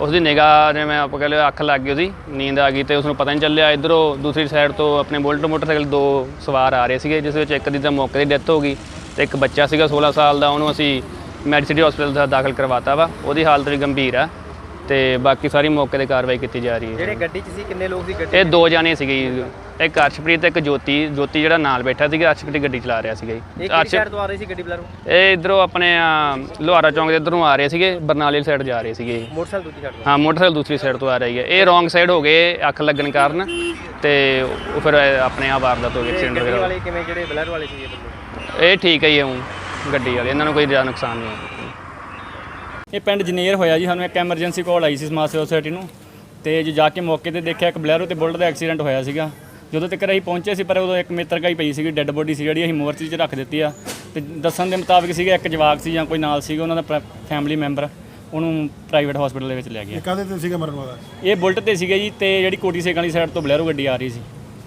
ਉਸ ਦੀ ਨਿਗਾਹ ਜਿਵੇਂ ਆਪਾਂ ਕਹਿੰਦੇ ਅੱਖ ਲੱਗ ਗਈ ਉਹਦੀ, ਨੀਂਦ ਆ ਗਈ ਤੇ ਉਸ ਨੂੰ ਪਤਾ ਨਹੀਂ ਚੱਲਿਆ, ਇਧਰੋਂ ਦੂਸਰੀ ਸਾਈਡ ਤੋਂ ਆਪਣੇ ਬੁਲਟ ਮੋਟਰਸਾਈਕਲ ਦੋ ਸਵਾਰ ਆ ਰਹੇ ਸੀਗੇ, ਜਿਸ ਵਿੱਚ ਇੱਕ ਦੀ ਤਾਂ ਮੌਕੇ 'ਤੇ ਡੈਥ ਹੋ ਗਈ ਤੇ ਇੱਕ ਬੱਚਾ ਸੀਗਾ 16 ਸਾਲ ਦਾ, ਉਹਨੂੰ ਅਸੀਂ ਮੈਡੀਸਿਟੀ ਹਸਪੀਟਲ ਦਾ ਦਾਖਲ ਕਰਵਾਤਾ ਵਾ। ਉਹਦੀ ਹਾਲਤ ਵੀ ਗੰਭੀਰ ਆ। ਤੇ ਬਾਕੀ ਸਾਰੀ ਮੌਕੇ ਤੇ ਕਾਰਵਾਈ ਕੀਤੀ ਜਾ ਰਹੀ ਹੈ। ਜਿਹੜੇ ਗੱਡੀ 'ਚ ਸੀ ਕਿੰਨੇ ਲੋਕ ਸੀ ਗੱਡੀ ਇਹ ਦੋ ਜਾਣੇ ਸੀਗੇ ਜੀ। ਇੱਕ ਅਰਸ਼ਪ੍ਰੀਤ ਤੇ ਇੱਕ ਜੋਤੀ। ਜੋਤੀ ਜਿਹੜਾ ਨਾਲ ਬੈਠਾ ਸੀਗਾ ਅਰਸ਼ਪ੍ਰੀਤ ਗੱਡੀ ਚਲਾ ਰਿਹਾ ਸੀਗਾ ਜੀ। ਇਹ ਕਿਹੜੀ ਅਰਸ਼ ਸਾਈਡ ਤੋਂ ਆ ਰਹੀ ਸੀ ਗੱਡੀ ਬਲੈਰੋ? ਇਹ ਇਧਰੋਂ ਆਪਣੇ ਅਹ, ਲੋਹਾਰਾ ਚੌਂਕ ਦੇ ਇਧਰੋਂ ਆ ਰਹੇ ਸੀਗੇ। ਬਰਨਾਲੇ ਸਾਈਡ ਜਾ ਰਹੇ ਸੀਗੇ। ਮੋਟਰਸਾਈਕਲ ਦੂਜੀ ਸਾਈਡ ਤੋਂ ਹਾਂ ਮੋਟਰਸਾਈਕਲ ਦੂਸਰੀ ਸਾਈਡ ਤੋਂ ਆ ਰਹੀ ਹੈ। ਇਹ ਰੋਂਗ ਸਾਈਡ ਹੋ ਗਏ ਅੱਖ ਲੱਗਣ ਕਾਰਨ। ਤੇ ਉਹ ਫਿਰ ਆਪਣੇ ਆਪ ਵਾਰਦਾਤ ਹੋ ਗਈ ਐਕਸੀਡੈਂਟ ਗੱਡੀ ਵਗੈਰਾ ਵਾਲੇ ਕਿਵੇਂ ਜਿਹੜੇ ਬਲੈਰੋ ਵਾਲੇ ਸੀ ਇਹ ਬੰਦੇ? ਇਹ ਠੀਕ ਹੈ ਜੀ ਉਹ ਗੱਡੀ ਵਾਲੇ। ਇਹਨਾਂ ਨੂੰ ਕੋਈ ਜ਼ਿਆਦਾ ਨੁਕਸਾਨ ਨਹੀਂ ਹੋਇਆ ਇਹ ਪਿੰਡ ਜਨੇਰ ਹੋਇਆ ਜੀ ਸਾਨੂੰ ਇੱਕ ਐਮਰਜੈਂਸੀ ਕਾਲ ਆਈ ਸੀ ਸਮਾਜ ਸੇਵਾ ਸੁਸਾਇਟੀ ਨੂੰ ਤੇ ਜੋ ਜਾ ਕੇ ਮੌਕੇ ਤੇ ਦੇਖਿਆ ਇੱਕ ਬਲੈਰੋ ਤੇ ਬੁਲਟ ਦਾ ਐਕਸੀਡੈਂਟ ਹੋਇਆ ਸੀਗਾ। ਜਦੋਂ ਤੱਕ ਅਸੀਂ ਪਹੁੰਚੇ ਸੀ ਪਰ ਉਦੋਂ ਇੱਕ ਮਿੱਤਰ ਕਾਈ ਪਈ ਸੀਗੀ ਡੈੱਡ ਬੋਡੀ ਸੀ ਜਿਹੜੀ ਅਸੀਂ ਮੋਰਚੇ 'ਚ ਰੱਖ ਦਿੱਤੀ ਆ। ਤੇ ਦੱਸਣ ਦੇ ਮੁਤਾਬਕ ਸੀਗਾ ਇੱਕ ਜਵਾਕ ਸੀ ਜਾਂ ਕੋਈ ਨਾਲ ਸੀਗਾ ਉਹਨਾਂ ਦਾ ਫੈਮਿਲੀ ਮੈਂਬਰ ਉਹਨੂੰ ਪ੍ਰਾਈਵੇਟ ਹਸਪੀਟਲ ਦੇ ਵਿੱਚ ਲੈ ਗਿਆ। ਕਾਹਦੇ ਤੇ ਸੀਗਾ ਮਰਨ ਵਾਲਾ? ਇਹ ਬੁਲਟ ਤੇ ਸੀਗਾ ਜੀ ਤੇ ਜਿਹੜੀ ਕੋਟੀ ਸੇਕ ਵਾਲੀ ਸਾਈਡ ਤੋਂ ਬਲੈਰੋ ਗੱਡੀ ਆ ਰਹੀ ਸੀ।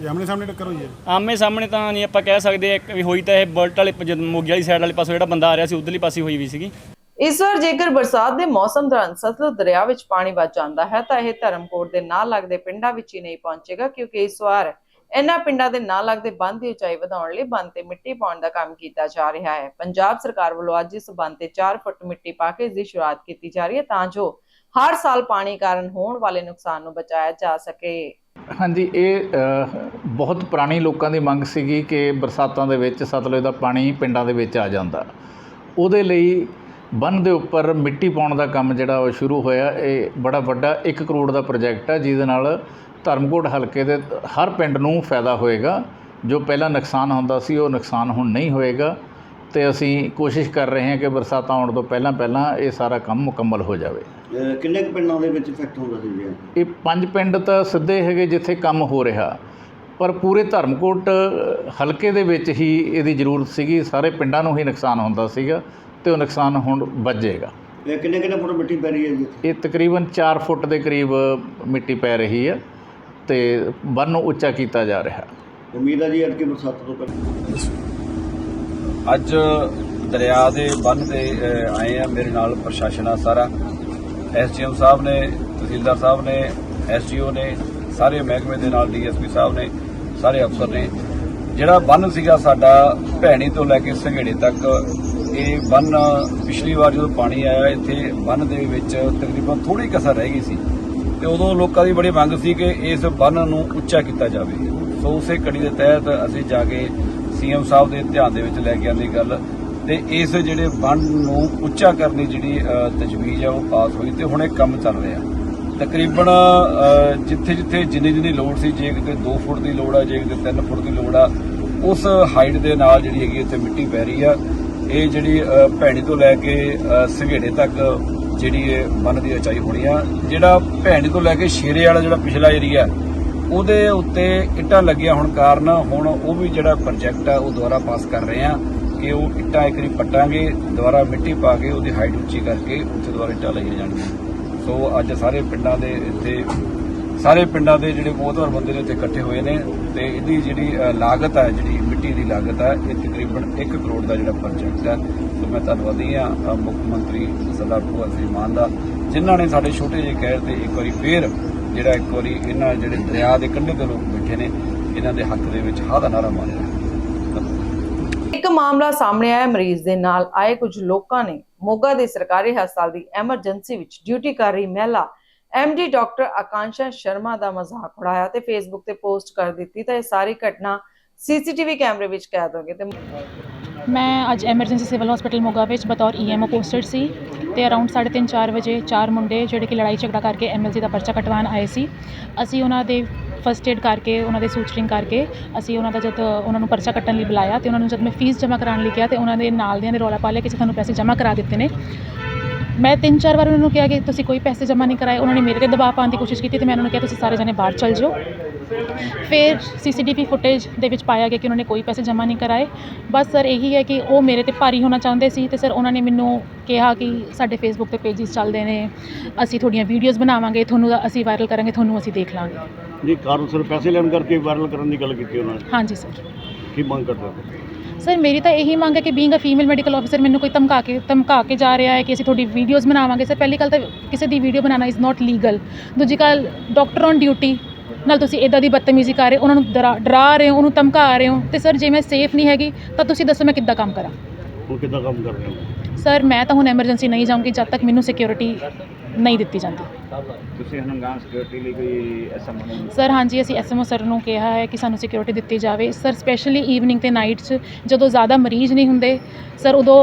ਆਮਨੇ ਸਾਹਮਣੇ ਟੱਕਰ ਹੋਈ ਹੈ? ਆਮੇ ਸਾਹਮਣੇ ਤਾਂ ਨਹੀਂ ਆਪਾਂ ਕਹਿ ਸਕਦੇ ਇੱਕ ਵੀ ਹੋਈ ਤਾਂ ਇਹ ਬੁਲਟ ਵਾਲੇ ਮੋਗੀ ਵਾਲੀ ਸਾਈਡ ਵਾਲੇ ਪਾਸੋਂ ਜਿਹੜਾ ਬੰਦਾ ਆ ਰਿਹਾ ਸੀ ਉਧਰਲੀ ਪਾਸੇ ਹੋਈ ਵੀ ਸੀਗੀ। ਇਸ ਵਾਰ ਜੇਕਰ ਬਰਸਾਤ ਦੇ ਮੌਸਮ ਦੌਰਾਨ ਸਤਲੁਜ ਦਰਿਆ ਵਿੱਚ ਪਾਣੀ ਵੱਧ ਜਾਂਦਾ ਹੈ, ਤਾਂ ਇਹ ਧਰਮਕੋਟ ਦੇ ਨਾਲ ਲੱਗਦੇ ਪਿੰਡਾਂ ਵਿੱਚ ਹੀ ਨਹੀਂ ਪਹੁੰਚੇਗਾ, ਕਿਉਂਕਿ ਇਸ ਵਾਰ ਇਹਨਾਂ ਪਿੰਡਾਂ ਦੇ ਨਾਲ ਲੱਗਦੇ ਬੰਦ ਦੀ ਉਚਾਈ ਵਧਾਉਣ ਲਈ ਬੰਦ ਤੇ ਮਿੱਟੀ ਪਾਉਣ ਦਾ ਕੰਮ ਕੀਤਾ ਜਾ ਰਿਹਾ ਹੈ। ਪੰਜਾਬ ਸਰਕਾਰ ਵੱਲੋਂ ਅੱਜ ਇਸ ਬੰਦ ਤੇ 4 ਫੁੱਟ ਮਿੱਟੀ ਪਾ ਕੇ ਇਸ ਦੀ ਸ਼ੁਰੂਆਤ ਕੀਤੀ ਜਾ ਰਹੀ ਹੈ, ਤਾਂ ਜੋ ਹਰ ਸਾਲ ਪਾਣੀ ਕਾਰਨ ਹੋਣ ਵਾਲੇ ਨੁਕਸਾਨ ਨੂੰ ਬਚਾਇਆ ਜਾ ਸਕੇ। ਹਾਂਜੀ, ਇਹ ਬਹੁਤ ਪੁਰਾਣੀ ਲੋਕਾਂ ਦੀ ਮੰਗ ਸੀਗੀ ਕਿ ਬਰਸਾਤਾਂ ਦੇ ਵਿੱਚ ਸਤਲੁਜ ਦਾ ਪਾਣੀ ਪਿੰਡਾਂ ਦੇ ਵਿੱਚ ਆ ਜਾਂਦਾ। ਉਹਦੇ ਲਈ ਬੰਨ ਦੇ ਉੱਪਰ ਮਿੱਟੀ ਪਾਉਣ ਦਾ ਕੰਮ ਜਿਹੜਾ ਉਹ ਸ਼ੁਰੂ ਹੋਇਆ। ਇਹ ਬੜਾ ਵੱਡਾ 1 ਕਰੋੜ ਦਾ ਪ੍ਰੋਜੈਕਟ ਹੈ ਜਿਹਦੇ ਨਾਲ ਧਰਮਕੋਟ ਹਲਕੇ ਦੇ ਹਰ ਪਿੰਡ ਨੂੰ ਫਾਇਦਾ ਹੋਏਗਾ। ਜੋ ਪਹਿਲਾਂ ਨੁਕਸਾਨ ਹੁੰਦਾ ਸੀ ਉਹ ਨੁਕਸਾਨ ਹੁਣ ਨਹੀਂ ਹੋਏਗਾ। ਤੇ ਅਸੀਂ ਕੋਸ਼ਿਸ਼ ਕਰ ਰਹੇ ਹਾਂ ਕਿ ਬਰਸਾਤਾਂ ਆਉਣ ਤੋਂ ਪਹਿਲਾਂ ਪਹਿਲਾਂ ਇਹ ਸਾਰਾ ਕੰਮ ਮੁਕੰਮਲ ਹੋ ਜਾਵੇ। ਕਿੰਨੇ ਕੁ ਪਿੰਡਾਂ ਦੇ ਵਿੱਚ ਇਫੈਕਟ ਹੁੰਦਾ ਸੀ ਜੀ? ਇਹ ਪੰਜ ਪਿੰਡ ਤਾਂ ਸਿੱਧੇ ਹੈਗੇ ਜਿੱਥੇ ਕੰਮ ਹੋ ਰਿਹਾ। ਪਰ ਪੂਰੇ ਧਰਮਕੋਟ ਹਲਕੇ ਦੇ ਵਿੱਚ ਹੀ ਇਹਦੀ ਜ਼ਰੂਰਤ ਸੀਗੀ। ਸਾਰੇ ਪਿੰਡਾਂ ਨੂੰ ਹੀ ਨੁਕਸਾਨ ਹੁੰਦਾ ਸੀਗਾ। ਤੇ ਉਹ ਨੁਕਸਾਨ ਹੁਣ ਵੱਜੇਗਾ। ਇਹ ਕਿੰਨੇ ਕਿੰਨੇ ਫੁੱਟ ਮਿੱਟੀ ਪੈ ਰਹੀ ਹੈ ਜੀ ਇਹ ਤਕਰੀਬਨ 4 ਫੁੱਟ ਦੇ ਕਰੀਬ ਮਿੱਟੀ ਪੈ ਰਹੀ ਹੈ ਤੇ ਬੰਨ ਨੂੰ ਉੱਚਾ ਕੀਤਾ ਜਾ ਰਿਹਾ। ਉਮੀਦ ਹੈ ਜੀ ਅੱਜ ਕਿ ਬਰਸਾਤ ਤੋਂ ਪਹਿਲਾਂ। ਅੱਜ ਦਰਿਆ ਦੇ ਬੰਨ ਤੇ ਆਏ ਆ ਮੇਰੇ ਨਾਲ ਪ੍ਰਸ਼ਾਸਨ ਆ ਸਾਰਾ। ਐਸਡੀਐਮ ਸਾਹਿਬ ਨੇ ਤਹਿਸੀਲਦਾਰ ਸਾਹਿਬ ਨੇ ਐਸਡੀਓ ਨੇ ਸਾਰੇ ਮਹਿਕਮੇ ਦੇ ਨਾਲ ਡੀਐਸਪੀ ਸਾਹਿਬ ਨੇ ਸਾਰੇ ਅਫਸਰ ਨੇ। ਜਿਹੜਾ ਬੰਨ ਸੀਗਾ ਸਾਡਾ ਭੈਣੀ ਤੋਂ ਲੈ ਕੇ ਸੰਘੇੜੇ ਤੱਕ ਇਹ ਬੰਨ ਪਿਛਲੀ ਵਾਰ ਜਦੋਂ ਪਾਣੀ ਆਇਆ, ਇੱਥੇ ਬੰਨ ਦੇ ਵਿੱਚ ਤਕਰੀਬਨ ਥੋੜੀ ਕਸਰ ਰਹਿ ਗਈ ਸੀ। ਤੇ ਉਦੋਂ ਲੋਕਾਂ ਦੀ ਬੜੀ ਮੰਗ ਸੀ ਕਿ ਇਸ ਬੰਨ ਨੂੰ ਉੱਚਾ ਕੀਤਾ ਜਾਵੇ। ਸੋ ਉਸੇ ਕੜੀ ਦੇ ਤਹਿਤ ਅਸੀਂ ਜਾ ਕੇ ਸੀਐਮ ਸਾਹਿਬ ਦੇ ਧਿਆਨ ਦੇ ਵਿੱਚ ਲੈ ਕੇ ਆਂਦੀ ਗੱਲ ਤੇ ਇਸ ਜਿਹੜੇ ਬੰਨ ਨੂੰ ਉੱਚਾ ਕਰਨ ਦੀ ਜਿਹੜੀ ਤਜਵੀਜ਼ ਆ, ਉਹ ਪਾਸ ਹੋਈ ਤੇ ਹੁਣ ਇਹ ਕੰਮ ਚੱਲ ਰਿਹਾ। ਤਕਰੀਬਨ ਜਿੱਥੇ ਜਿੱਥੇ ਜਿੰਨੀ ਜਿੰਨੀ ਲੋੜ ਸੀ, ਜੇ ਕਿਤੇ 2 ਫੁੱਟ ਦੀ ਲੋੜ ਆ, ਜੇ ਕਿਤੇ 3 ਫੁੱਟ ਦੀ ਲੋੜ ਆ, ਉਸ ਹਾਈਟ ਦੇ ਨਾਲ ਜਿਹੜੀ ਹੈਗੀ ਇੱਥੇ ਮਿੱਟੀ ਪੈ ਰਹੀ ਆ। ਇਹ ਜਿਹੜੀ ਭੈਣੀ ਤੋਂ ਲੈ ਕੇ ਸੰਘੇੜੇ ਤੱਕ ਜਿਹੜੀ ਇਹ ਬੰਨ ਦੀ ਉਚਾਈ ਹੋਣੀ ਆ, ਜਿਹੜਾ ਭੈਣੀ ਤੋਂ ਲੈ ਕੇ ਸ਼ੇਰੇ ਵਾਲਾ ਜਿਹੜਾ ਪਿਛਲਾ ਏਰੀਆ, ਉਹਦੇ ਉੱਤੇ ਇੱਟਾਂ ਲੱਗੀਆਂ ਹੋਣ ਕਾਰਨ ਹੁਣ ਉਹ ਵੀ ਜਿਹੜਾ ਪ੍ਰੋਜੈਕਟ ਆ, ਉਹ ਦੁਬਾਰਾ ਪਾਸ ਕਰ ਰਹੇ ਆ ਕਿ ਉਹ ਇੱਟਾਂ ਇੱਕ ਵਾਰੀ ਪੱਟਾਂਗੇ, ਦੁਬਾਰਾ ਮਿੱਟੀ ਪਾ ਕੇ ਉਹਦੀ ਹਾਈਟ ਉੱਚੀ ਕਰਕੇ ਉੱਥੇ ਦੁਬਾਰਾ ਇੱਟਾਂ ਲਾਈਆਂ ਜਾਣਗੀਆਂ। ਸੋ ਅੱਜ ਸਾਰੇ ਪਿੰਡਾਂ ਦੇ ਇੱਥੇ ਸਾਰੇ ਪਿੰਡਾਂ ਦੇ ਜਿਹੜੇ ਮੋਹਤਵਰ ਬੰਦੇ ਨੇ ਉੱਥੇ ਇਕੱਠੇ ਹੋਏ ਨੇ ਤੇ ਇਹਦੀ ਜਿਹੜੀ ਲਾਗਤ ਹੈ ਜਿਹੜੀ ਮਿੱਟੀ ਦੀ ਲਾਗਤ ਹੈ ਇਹ ਤਕਰੀਬਨ 1 ਕਰੋੜ ਦਾ ਜਿਹੜਾ ਪ੍ਰੋਜੈਕਟ ਹੈ ਸੋ ਮੈਂ ਧੰਨਵਾਦੀ ਹਾਂ ਮੁੱਖ ਮੰਤਰੀ ਸਰਦਾਰ ਭਗਵੰਤ ਸਿੰਘ ਮਾਨ ਦਾ, ਜਿਨ੍ਹਾਂ ਨੇ ਸਾਡੇ ਛੋਟੇ ਜਿਹੇ ਕਹਿਰ ਤੇ ਇੱਕ ਵਾਰੀ ਫੇਰ ਜਿਹੜਾ ਇੱਕ ਵਾਰੀ ਇਹਨਾਂ ਜਿਹੜੇ ਦਰਿਆ ਦੇ ਕੰਢੇ ਤੇ ਲੋਕ ਬੈਠੇ ਨੇ, ਇਹਨਾਂ ਦੇ ਹੱਕ ਦੇ ਵਿੱਚ ਹਾਂ ਨਾਰਾ ਮਾਰਿਆ। ਇੱਕ ਮਾਮਲਾ ਸਾਹਮਣੇ ਆਇਆ, ਮਰੀਜ਼ ਦੇ ਨਾਲ ਆਏ ਕੁਝ ਲੋਕਾਂ ਨੇ ਮੋਗਾ ਦੇ ਸਰਕਾਰੀ ਹਸਪਤਾਲ ਦੀ ਐਮਰਜੈਂਸੀ ਵਿੱਚ ਡਿਊਟੀ ਕਰ ਰਹੀ ਮਹਿਲਾ ਐਮਡੀ ਡਾਕਟਰ ਆਕਾਂਸ਼ਾ ਸ਼ਰਮਾ ਦਾ ਮਜ਼ਾਕ ਉਡਾਇਆ ਤੇ ਫੇਸਬੁੱਕ ਤੇ ਪੋਸਟ ਕਰ ਦਿੱਤੀ ਤਾਂ ਇਹ ਸਾਰੀ ਘਟਨਾ ਸੀਸੀਟੀਵੀ ਕੈਮਰੇ ਵਿੱਚ ਕੈਦ ਹੋ ਗਈ ਤੇ ਮੈਂ ਅੱਜ ਐਮਰਜੈਂਸੀ ਸਿਵਲ ਹਸਪੀਟਲ ਮੋਗਾ ਵਿੱਚ ਬਤੌਰ ਈਐਮਓ ਪੋਸਟਡ ਸੀ ਤੇ ਅਰਾਊਂਡ 3:30 4 ਵਜੇ ਚਾਰ ਮੁੰਡੇ ਜਿਹੜੇ ਕਿ ਲੜਾਈ ਝਗੜਾ ਕਰਕੇ ਐਮਐਲਸੀ ਦਾ ਪਰਚਾ ਕਟਵਾਉਣ ਆਏ ਸੀ। ਅਸੀਂ ਉਹਨਾਂ ਦੇ ਫਸਟ ਏਡ ਕਰਕੇ, ਉਹਨਾਂ ਦੇ ਸੂਚਰਿੰਗ ਕਰਕੇ ਅਸੀਂ ਉਹਨਾਂ ਦਾ ਜਦ ਉਹਨਾਂ ਨੂੰ ਪਰਚਾ ਕੱਟਣ ਲਈ ਬੁਲਾਇਆ ਤੇ ਉਹਨਾਂ ਨੂੰ ਜਦ ਮੈਂ ਫੀਸ ਜਮ੍ਹਾਂ ਕਰਾਉਣ ਲਈ ਕਿਹਾ ਤੇ ਉਹਨਾਂ ਦੇ ਨਾਲ ਦਿਆਂ ਨੇ ਰੌਲਾ ਪਾ ਲਿਆ ਕਿ ਤੁਹਾਨੂੰ ਪੈਸੇ ਜਮ੍ਹਾਂ ਕਰਾ ਦਿੱਤੇ ਨੇ। ਮੈਂ ਤਿੰਨ ਚਾਰ ਵਾਰ ਉਹਨਾਂ ਨੂੰ ਕਿਹਾ ਕਿ ਤੁਸੀਂ ਕੋਈ ਪੈਸੇ ਜਮ੍ਹਾਂ ਨਹੀਂ ਕਰਾਏ ਉਹਨਾਂ ਨੇ ਮੇਰੇ ਤੇ ਦਬਾਅ ਪਾਉਣ ਦੀ ਕੋਸ਼ਿਸ਼ ਕੀਤੀ ਤੇ ਮੈਂ ਉਹਨਾਂ ਨੂੰ ਕਿਹਾ ਤੁਸੀਂ ਸਾਰੇ ਜਣੇ ਬਾਹਰ ਚੱਲ ਜਾਓ। ਫਿਰ ਸੀਸੀਟੀਵੀ ਫੁਟੇਜ ਦੇ ਵਿੱਚ ਪਾਇਆ ਗਿਆ ਕਿ ਉਹਨਾਂ ਨੇ ਕੋਈ ਪੈਸੇ ਜਮ੍ਹਾਂ ਨਹੀਂ ਕਰਾਏ। ਬਸ ਸਰ ਇਹੀ ਹੈ ਕਿ ਉਹ ਮੇਰੇ ਤੇ ਭਾਰੀ ਹੋਣਾ ਚਾਹੁੰਦੇ ਸੀ ਤੇ ਸਰ ਉਹਨਾਂ ਨੇ ਮੈਨੂੰ ਕਿਹਾ ਕਿ ਸਾਡੇ ਫੇਸਬੁੱਕ ਤੇ ਪੇਜਸ ਚੱਲਦੇ ਨੇ ਅਸੀਂ ਤੁਹਾਡੀਆਂ ਵੀਡੀਓਜ਼ ਬਣਾਵਾਂਗੇ ਤੁਹਾਨੂੰ ਅਸੀਂ ਵਾਇਰਲ ਕਰਾਂਗੇ ਤੁਹਾਨੂੰ ਅਸੀਂ ਦੇਖ ਲਾਂਗੇ। ਜੀ ਕਾਰਨ ਸਰ ਪੈਸੇ ਲੈਣ ਕਰਕੇ ਵਾਇਰਲ ਕਰਨ ਦੀ ਗੱਲ ਕੀਤੀ ਉਹਨਾਂ ਨੇ? ਹਾਂਜੀ ਸਰ। ਕੀ ਮੰਗ ਕਰਦੇ ਹੋ? ਸਰ ਮੇਰੀ ਤਾਂ ਇਹੀ ਮੰਗ ਹੈ ਕਿ being a female medical officer ਮੈਨੂੰ ਕੋਈ ਧਮਕਾ ਕੇ ਧਮਕਾ ਕੇ ਜਾ ਰਿਹਾ ਹੈ ਕਿ ਅਸੀਂ ਤੁਹਾਡੀ ਵੀਡੀਓਜ਼ ਬਣਾਵਾਂਗੇ। ਸਰ ਪਹਿਲੀ ਗੱਲ ਤਾਂ ਕਿਸੇ ਦੀ ਵੀਡੀਓ ਬਣਾਉਣਾ ਇਜ਼ ਨਾਟ ਲੀਗਲ ਦੂਜੀ ਗੱਲ ਡਾਕਟਰ ਔਨ ਡਿਊਟੀ ਨਾਲ ਤੁਸੀਂ ਇਦਾਂ ਦੀ ਬਦਤਮੀਜ਼ੀ ਕਰ ਰਹੇ ਉਹਨਾਂ ਨੂੰ ਡਰਾ ਡਰਾ ਰਹੇ ਹੋ ਉਹਨੂੰ ਧਮਕਾ ਰਹੇ ਹੋ। ਤੇ ਸਰ ਜੇ ਮੈਂ ਸੇਫ ਨਹੀਂ ਹੈਗੀ ਤਾਂ ਤੁਸੀਂ ਦੱਸੋ ਮੈਂ ਕਿੱਦਾਂ ਕੰਮ ਕਰਾਂ? ਹੁਣ ਕਿੱਦਾਂ ਕੰਮ ਕਰ ਰਹੇ ਹੋ? ਸਰ ਮੈਂ ਤਾਂ ਹੁਣ ਐਮਰਜੈਂਸੀ ਨਹੀਂ ਜਾਊਂਗੀ ਜਦ ਤੱਕ ਮੈਨੂੰ ਸਿਕਿਉਰਿਟੀ ਨਹੀਂ ਦਿੱਤੀ ਜਾਂਦੀ। ਤੁਸੀਂ ਹਨਗਾਮ ਸਿਕਿਉਰਿਟੀ ਲਈ ਕੋਈ ਐਸਐਮਓ ਸਰ ਹਾਂਜੀ ਅਸੀਂ ਐਸਐਮਓ ਸਰ ਨੂੰ ਕਿਹਾ ਹੈ ਕਿ ਸਾਨੂੰ ਸਿਕਿਉਰਿਟੀ ਦਿੱਤੀ ਜਾਵੇ। ਸਰ ਸਪੈਸ਼ਲੀ ਈਵਨਿੰਗ ਤੇ ਨਾਈਟ 'ਚ ਜਦੋਂ ਜ਼ਿਆਦਾ ਮਰੀਜ਼ ਨਹੀਂ ਹੁੰਦੇ ਸਰ ਉਦੋਂ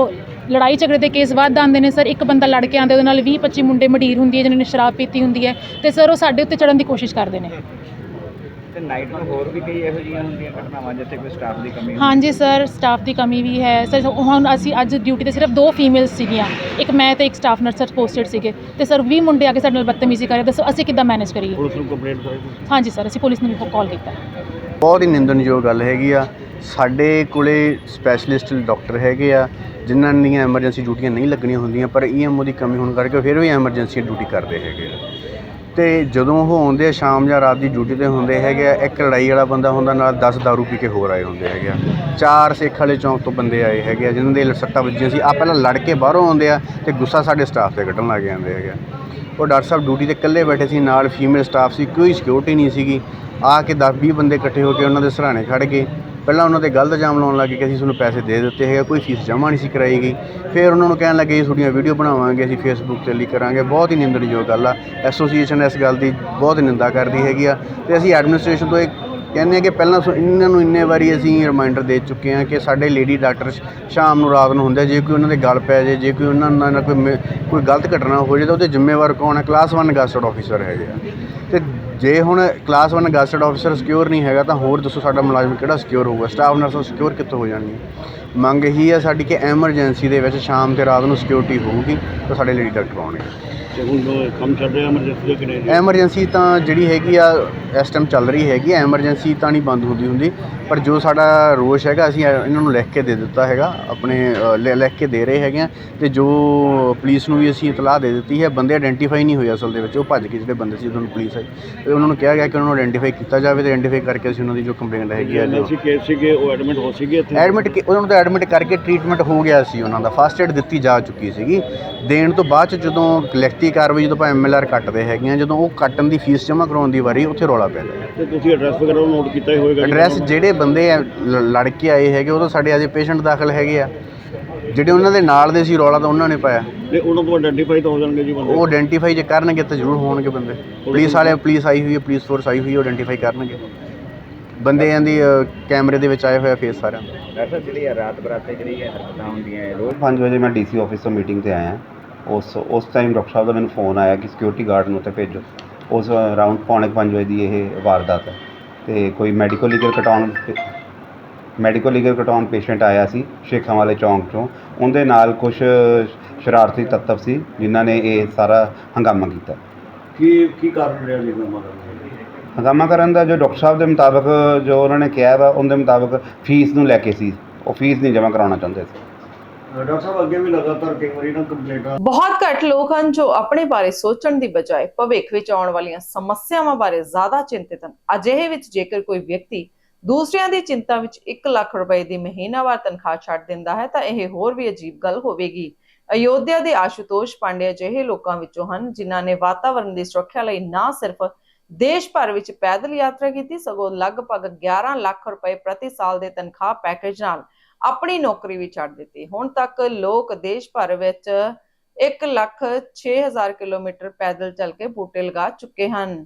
ਲੜਾਈ ਝਗੜੇ ਦੇ ਕੇਸ ਵੱਧ ਆਉਂਦੇ ਨੇ ਸਰ ਇੱਕ ਬੰਦਾ ਲੜ ਕੇ ਆਉਂਦੇ ਉਹਦੇ ਨਾਲ 20 25 ਮੁੰਡੇ ਮਡੀਰ ਹੁੰਦੀ ਹੈ ਜਿਨ੍ਹਾਂ ਨੇ ਸ਼ਰਾਬ ਪੀਤੀ ਹੁੰਦੀ ਹੈ ਤੇ ਸਰ ਉਹ ਸਾਡੇ ਉੱਤੇ ਚੜਨ ਦੀ ਕੋਸ਼ਿਸ਼ ਕਰਦੇ ਨੇ। ਤੇ ਨਾਈਟ ਨੂੰ ਹੋਰ ਵੀ ਕਈ ਇਹੋ ਜਿਹੀਆਂ ਹੁੰਦੀਆਂ ਘਟਨਾਵਾਂ ਜਿੱਥੇ ਕੋਈ ਸਟਾਫ ਦੀ ਕਮੀ ਹਾਂਜੀ ਸਰ ਸਟਾਫ ਦੀ ਕਮੀ ਵੀ ਹੈ। ਸਰ ਹੁਣ ਅਸੀਂ ਅੱਜ ਡਿਊਟੀ ਤੇ ਸਿਰਫ ਦੋ ਫੀਮੇਲਸ ਸੀਗੀਆਂ। ਇੱਕ ਮੈਂ ਤੇ ਇੱਕ ਸਟਾਫ ਨਰਸ ਸਰ ਪੋਸਟਡ ਸੀਗੇ। ਤੇ ਸਰ 20 ਮੁੰਡੇ ਆ ਕੇ ਸਾਡੇ ਨਾਲ ਬਦਤਮੀਜ਼ੀ ਕਰੇ ਦੱਸੋ ਅਸੀਂ ਕਿੱਦਾਂ ਮੈਨੇਜ ਕਰੀਏ? ਪੁਲਿਸ ਨੂੰ ਕੰਪਲੇਂਟ ਕਰਾਈ ਹਾਂਜੀ ਸਰ ਅਸੀਂ ਪੁਲਿਸ ਨੂੰ ਵੀ ਕਾਲ ਕੀਤਾ। ਬਹੁਤ ਹੀ ਨਿੰਦਣਯੋਗ ਗੱਲ ਹੈਗੀ ਆ। ਸਾਡੇ ਕੋਲੇ ਸਪੈਸ਼ਲਿਸਟ ਡਾਕਟਰ ਹੈਗੇ ਆ ਜਿਨ੍ਹਾਂ ਦੀਆਂ ਐਮਰਜੈਂਸੀ ਡਿਊਟੀਆਂ ਨਹੀਂ ਲੱਗਣੀਆਂ ਹੁੰਦੀਆਂ ਪਰ ਈਐਮਓ ਦੀ ਕਮੀ ਹੋਣ ਕਰਕੇ ਫਿਰ ਵੀ ਐਮਰਜੈਂਸੀ ਡਿਊਟੀ ਕਰਦੇ ਹੈਗੇ ਆ। ਅਤੇ ਜਦੋਂ ਉਹ ਆਉਂਦੇ ਆ ਸ਼ਾਮ ਜਾਂ ਰਾਤ ਦੀ ਡਿਊਟੀ ਤੇ ਹੁੰਦੇ ਹੈਗੇ ਆ, ਇੱਕ ਲੜਾਈ ਵਾਲਾ ਬੰਦਾ ਹੁੰਦਾ, ਨਾਲ ਦਸ ਦਾਰੂ ਪੀ ਕੇ ਹੋਰ ਆਏ ਹੁੰਦੇ ਹੈਗੇ ਆ। ਚਾਰ ਸਿੱਖ ਵਾਲੇ ਚੌਂਕ ਤੋਂ ਬੰਦੇ ਆਏ ਹੈਗੇ ਆ, ਜਿਨ੍ਹਾਂ ਦੇ ਸੱਟਾਂ ਵੱਜੀਆਂ ਸੀ। ਆ ਪਹਿਲਾਂ ਲੜ ਕੇ ਬਾਹਰੋਂ ਆਉਂਦੇ ਆ ਅਤੇ ਗੁੱਸਾ ਸਾਡੇ ਸਟਾਫ ਤੇ ਕੱਢਣ ਲੱਗ ਜਾਂਦੇ ਹੈਗੇ ਆ। ਉਹ ਡਾਕਟਰ ਸਾਹਿਬ ਡਿਊਟੀ ਤੇ ਇਕੱਲੇ ਬੈਠੇ ਸੀ, ਨਾਲ ਫੀਮੇਲ ਸਟਾਫ ਸੀ, ਕੋਈ ਸਿਕਿਉਰਿਟੀ ਨਹੀਂ ਸੀਗੀ। ਆ ਕੇ 10 20 ਬੰਦੇ ਇਕੱਠੇ ਹੋ ਕੇ ਉਹਨਾਂ ਦੇ ਸਰਾਣੇ ਖੜ੍ਹ ਗਏ। ਪਹਿਲਾਂ ਉਹਨਾਂ ਤੇ ਗਲਤ ਇਲਜ਼ਾਮ ਲਾਉਣ ਲੱਗੇ ਕਿ ਅਸੀਂ ਤੁਹਾਨੂੰ ਪੈਸੇ ਦੇ ਦਿੱਤੇ ਹੈਗੇ, ਕੋਈ ਫੀਸ ਜਮ੍ਹਾਂ ਨਹੀਂ ਸੀ ਕਰਾਈ ਗਈ। ਫਿਰ ਉਹਨਾਂ ਨੂੰ ਕਹਿਣ ਲੱਗੇ, ਜੀ, ਤੁਹਾਡੀਆਂ ਵੀਡੀਓ ਬਣਾਵਾਂਗੇ, ਅਸੀਂ ਫੇਸਬੁੱਕ ਤੇ ਲਿਖ ਕਰਾਂਗੇ। ਬਹੁਤ ਹੀ ਨਿੰਦਣਯੋਗ ਗੱਲ ਆ। ਐਸੋਸੀਏਸ਼ਨ ਇਸ ਗੱਲ ਦੀ ਬਹੁਤ ਨਿੰਦਾ ਕਰਦੀ ਹੈਗੀ ਆ। ਤੇ ਅਸੀਂ ਐਡਮਿਨਿਸਟ੍ਰੇਸ਼ਨ ਤੋਂ ਇਹ ਕਹਿੰਦੇ ਆ ਕਿ ਪਹਿਲਾਂ ਸੋ ਇਹਨਾਂ ਨੂੰ ਇੰਨੇ ਵਾਰੀ ਅਸੀਂ ਰਿਮਾਈਂਡਰ ਦੇ ਚੁੱਕੇ ਹਾਂ ਕਿ ਸਾਡੇ ਲੇਡੀ ਡਾਕਟਰ ਸ਼ਾਮ ਨੂੰ ਰਾਤ ਨੂੰ ਹੁੰਦੇ ਜੇ ਕੋਈ ਉਹਨਾਂ ਦੇ ਗੱਲ ਪੈ ਜਾਏ, ਜੇ ਕੋਈ ਉਹਨਾਂ ਨਾਲ ਕੋਈ ਮੇ- ਕੋਈ ਗਲਤ ਘਟਨਾ ਹੋ ਜਾਏ, ਤਾਂ ਉਹਦੇ ਜ਼ਿੰਮੇਵਾਰ ਕੌਣ ਹੈ ਕਲਾਸ 1 ਗਸਟਡ ਆਫੀਸਰ ਹੈਗੇ ਆ। ਜੇ ਹੁਣ ਕਲਾਸ 1 ਗਸਟਡ ਆਫੀਸਰ ਸਿਕਿਉਰ ਨਹੀਂ ਹੈਗਾ ਤਾਂ ਹੋਰ ਦੱਸੋ ਸਾਡਾ ਮੁਲਾਜ਼ਮ ਕਿਹੜਾ ਸਿਕਿਉਰ ਹੋਊਗਾ? ਸਟਾਫ ਨਰਸਾਂ ਸਿਕਿਉਰ ਕਿੱਥੋਂ ਹੋ ਜਾਣਗੀਆਂ ਮੰਗ ਇਹੀ ਹੈ ਸਾਡੀ ਕਿ ਐਮਰਜੈਂਸੀ ਦੇ ਵਿੱਚ ਸ਼ਾਮ ਤੇ ਰਾਤ ਨੂੰ ਸਿਕਿਉਰਿਟੀ ਹੋਊਗੀ ਤਾਂ ਸਾਡੇ ਲੇਡੀ ਡਾਕਟਰ ਆਉਣਗੇ ਤੇ ਹੁਣ ਕੰਮ ਚੱਲ ਰਿਹਾ ਐਮਰਜੈਂਸੀ ਦਾ ਕਿ ਨਹੀਂ ਐਮਰਜੈਂਸੀ ਤਾਂ ਜਿਹੜੀ ਹੈਗੀ ਆ ਇਸ ਟਾਈਮ ਚੱਲ ਰਹੀ ਹੈਗੀ ਐਮਰਜੈਂਸੀ ਤਾਂ ਨਹੀਂ ਬੰਦ ਹੁੰਦੀ ਹੁੰਦੀ ਪਰ ਜੋ ਸਾਡਾ ਰੋਸ਼ ਹੈਗਾ ਅਸੀਂ ਇਹਨਾਂ ਨੂੰ ਲਿਖ ਕੇ ਦੇ ਦਿੱਤਾ ਹੈਗਾ ਆਪਣੇ ਲਿਖ ਕੇ ਦੇ ਰਹੇ ਹੈਗੇ ਆ ਤੇ ਜੋ ਪੁਲਿਸ ਨੂੰ ਵੀ ਅਸੀਂ ਇਤਲਾਹ ਦੇ ਦਿੱਤੀ ਹੈ ਬੰਦੇ ਆਇਡੈਂਟੀਫਾਈ ਨਹੀਂ ਹੋਏ ਅਸਲ ਦੇ ਵਿੱਚ ਉਹ ਭੱਜ ਕੇ ਜਿਹੜੇ ਬੰਦੇ ਸੀ ਜਦੋਂ ਪੁਲਿਸ ਆਈ। ਤੇ ਉਹਨਾਂ ਨੂੰ ਕਿਹਾ ਗਿਆ ਕਿ ਉਹਨਾਂ ਨੂੰ ਆਇਡੈਂਟੀਫਾਈ ਕੀਤਾ ਜਾਵੇ ਤੇ ਆਇਡੈਂਟੀਫਾਈ ਕਰਕੇ ਅਸੀਂ ਉਹਨਾਂ ਦੀ ਜੋ ਕੰਪਲੇਂਟ ਹੈਗੀ ਆ ਜੋ ਕੇਸ ਸੀਗੇ ਉਹ ਐਡਮਿਟ ਹੋ ਸੀਗੇ ਇੱਥੇ? ਐਡਮਿਟ ਉਹਨਾਂ ਨੂੰ ਤਾਂ ਐਡਮਿਟ ਕਰਕੇ ਟ੍ਰੀਟਮੈਂਟ ਹੋ ਗਿਆ ਸੀ ਉਹਨਾਂ ਦਾ। ਫਸਟ ਏਡ ਦਿੱਤੀ ਜਾ ਚੁੱਕੀ ਸੀਗੀ। ਦੇਣ ਤੋਂ ਬਾਅਦ ਚ ਜਦੋਂ ਲਿਖਤੀ ਕਾਰਵਾਈ ਜਦੋਂ ਆਪਾਂ ਐਮਐਲਆਰ ਕੱਟਦੇ ਹੈਗੇ ਆ ਜਦੋਂ ਉਹ ਕੱਟਣ ਦੀ ਫੀਸ ਜਮ੍ਹਾਂ ਕਰਾਉਣ ਦੀ ਵਾਰੀ ਉੱਥੇ ਰੌਲਾ ਪੈ ਗਿਆ ਤੇ ਤੁਸੀਂ ਐਡਰੈਸ ਵਗੈਰਾ ਨੋਟ ਕੀਤਾ ਹੀ ਹੋਵੇਗਾ ਜੀ ਐਡਰੈਸ ਜਿਹੜੇ ਬੰਦੇ ਆ, ਲ- ਲੜ ਕੇ ਆਏ ਹੈਗੇ ਉਹ ਤਾਂ ਸਾਡੇ ਅਜੇ ਪੇਸ਼ੈਂਟ ਦਾਖਲ ਹੈਗੇ ਆ। ਜਿਹੜੇ ਉਹਨਾਂ ਦੇ ਨਾਲ ਦੇ ਸੀ ਰੌਲਾ ਤਾਂ ਉਹਨਾਂ ਨੇ ਪਾਇਆ। ਤੇ ਉਹਨਾਂ ਤੋਂ ਆਇਡੈਂਟੀਫਾਈ ਤਾਂ ਹੋ ਜਾਣਗੇ ਜੀ ਬੰਦੇ। ਉਹ ਆਇਡੈਂਟੀਫਾਈ ਜੇ ਕਰਨਗੇ ਤਾਂ ਜ਼ਰੂਰ ਹੋਣਗੇ ਬੰਦੇ। ਪੁਲਿਸ ਵਾਲੇ ਪੁਲਿਸ ਆਈ ਹੋਈ ਹੈ ਪੁਲਿਸ ਫੋਰਸ ਆਈ ਹੋਈ ਹੈ ਆਇਡੈਂਟੀਫਾਈ ਕਰਨਗੇ। ਬੰਦਿਆਂ ਦੀ ਅ, ਕੈਮਰੇ ਦੇ ਵਿੱਚ ਆਏ ਹੋਏ ਆ ਫੇਸ ਸਾਰਿਆਂ ਦੇ। ਸਾਹਿਬ ਜਿਹੜੀ ਰਾਤ ਬਰਾਤੇ ਜਿਹੜੀ ਹੈ ਹਰਕਤਾਂ ਹੁੰਦੀਆਂ ਹੈ ਰੋਜ਼ 5 ਵਜੇ ਮੈਂ ਡੀਸੀ ਆਫਿਸ ਤੋਂ ਮੀਟਿੰਗ ਤੇ ਆਇਆ। ਉਸ ਉਸ ਟਾਈਮ ਡਾਕਟਰ ਸਾਹਿਬ ਦਾ ਮੈਨੂੰ ਫੋਨ ਆਇਆ ਕਿ ਸਿਕਿਉਰਿਟੀ ਗਾਰਡ ਨੂੰ ਉੱਥੇ ਭੇਜੋ। ਉਸ ਅਰਾਊਂਡ ਪੌਣੇ 5 ਵਜੇ ਦੀ ਇਹ ਵਾਰਦਾਤ ਹੈ। ਤੇ ਕੋਈ ਮੈਡੀਕਲ ਲੀਗਲ ਕਟਾਉਣ ਮੈਡੀਕਲ ਲੀਗਲ ਕਟਾਉਣ ਪੇਸ਼ੈਂਟ ਆਇਆ ਸੀ ਸ਼ੇਖਾਂ ਵਾਲੇ ਚੌਂਕ ਚੋਂ। ਉਹਦੇ ਨਾਲ ਕੁਝ ਸ਼ਰਾਰਤੀ ਤੱਤਵ ਸੀ ਜਿਨ੍ਹਾਂ ਨੇ ਇਹ ਸਾਰਾ ਹੰਗਾਮਾ ਕੀਤਾ। ਕੀ ਕੀ ਕਾਰਨ ਰਿਹਾ ਜੀ ਹੰਗਾਮਾ ਕਰਨ ਦਾ? ਹੰਗਾਮਾ ਕਰਨ ਦਾ ਜੋ ਡਾਕਟਰ ਸਾਹਿਬ ਦੇ ਮੁਤਾਬਕ ਜੋ ਉਹਨਾਂ ਨੇ ਕਿਹਾ ਵਾ ਉਹਦੇ ਮੁਤਾਬਕ ਫੀਸ ਨੂੰ ਲੈ ਕੇ ਸੀ। ਉਹ ਫੀਸ ਨਹੀਂ ਜਮ੍ਹਾਂ ਕਰਾਉਣਾ ਚਾਹੁੰਦੇ ਸੀ। ਡਾਕਟਰ ਸਾਹਿਬ ਅੱਗੇ ਵੀ ਲਗਾਤਾਰ ਕਈ ਵਾਰੀ ਨਾ ਕੰਪਲੇਂਟਾਂ ਬਹੁਤ ਘੱਟ ਲੋਕ ਹਨ ਜੋ ਆਪਣੇ ਬਾਰੇ ਸੋਚਣ ਦੀ ਬਜਾਏ ਭਵਿੱਖ ਵਿੱਚ ਆਉਣ ਵਾਲੀਆਂ ਸਮੱਸਿਆਵਾਂ ਬਾਰੇ ਜ਼ਿਆਦਾ ਚਿੰਤਿਤ ਹਨ। ਅਜਿਹੇ ਵਿੱਚ ਜੇਕਰ ਕੋਈ ਵਿਅਕਤੀ ਦੂਸਰਿਆਂ ਦੀ ਚਿੰਤਾ ਵਿੱਚ 1 ਲੱਖ ਰੁਪਏ ਦੀ ਮਹੀਨਾਵਾਰ ਤਨਖਾਹ ਛੱਡ ਦਿੰਦਾ ਹੈ, ਤਾਂ ਇਹ ਹੋਰ ਵੀ ਅਜੀਬ ਗੱਲ ਹੋਵੇਗੀ। ਅਯੋਧਿਆ ਦੇ ਆਸ਼ੂਤੋਸ਼ ਪਾਂਡੇ ਅਜਿਹੇ ਲੋਕਾਂ ਵਿੱਚੋਂ ਹਨ, ਜਿਨ੍ਹਾਂ ਨੇ ਵਾਤਾਵਰਣ ਦੀ ਸੁਰੱਖਿਆ ਲਈ ਨਾ ਸਿਰਫ ਦੇਸ਼ ਭਰ ਵਿੱਚ ਪੈਦਲ ਯਾਤਰਾ ਕੀਤੀ, ਸਗੋਂ ਲਗਭਗ 11 ਲੱਖ ਰੁਪਏ ਪ੍ਰਤੀ ਸਾਲ ਦੇ ਤਨਖਾਹ ਪੈਕੇਜ ਨਾਲ ਆਪਣੀ ਨੌਕਰੀ ਵੀ ਛੱਡ ਦਿੱਤੀ। ਹੁਣ ਤੱਕ ਲੋਕ ਦੇਸ਼ ਭਰ ਵਿੱਚ 1 ਲੱਖ 6000 ਕਿਲੋਮੀਟਰ ਪੈਦਲ ਚੱਲ ਕੇ ਬੂਟੇ ਲਗਾ ਚੁੱਕੇ ਹਨ।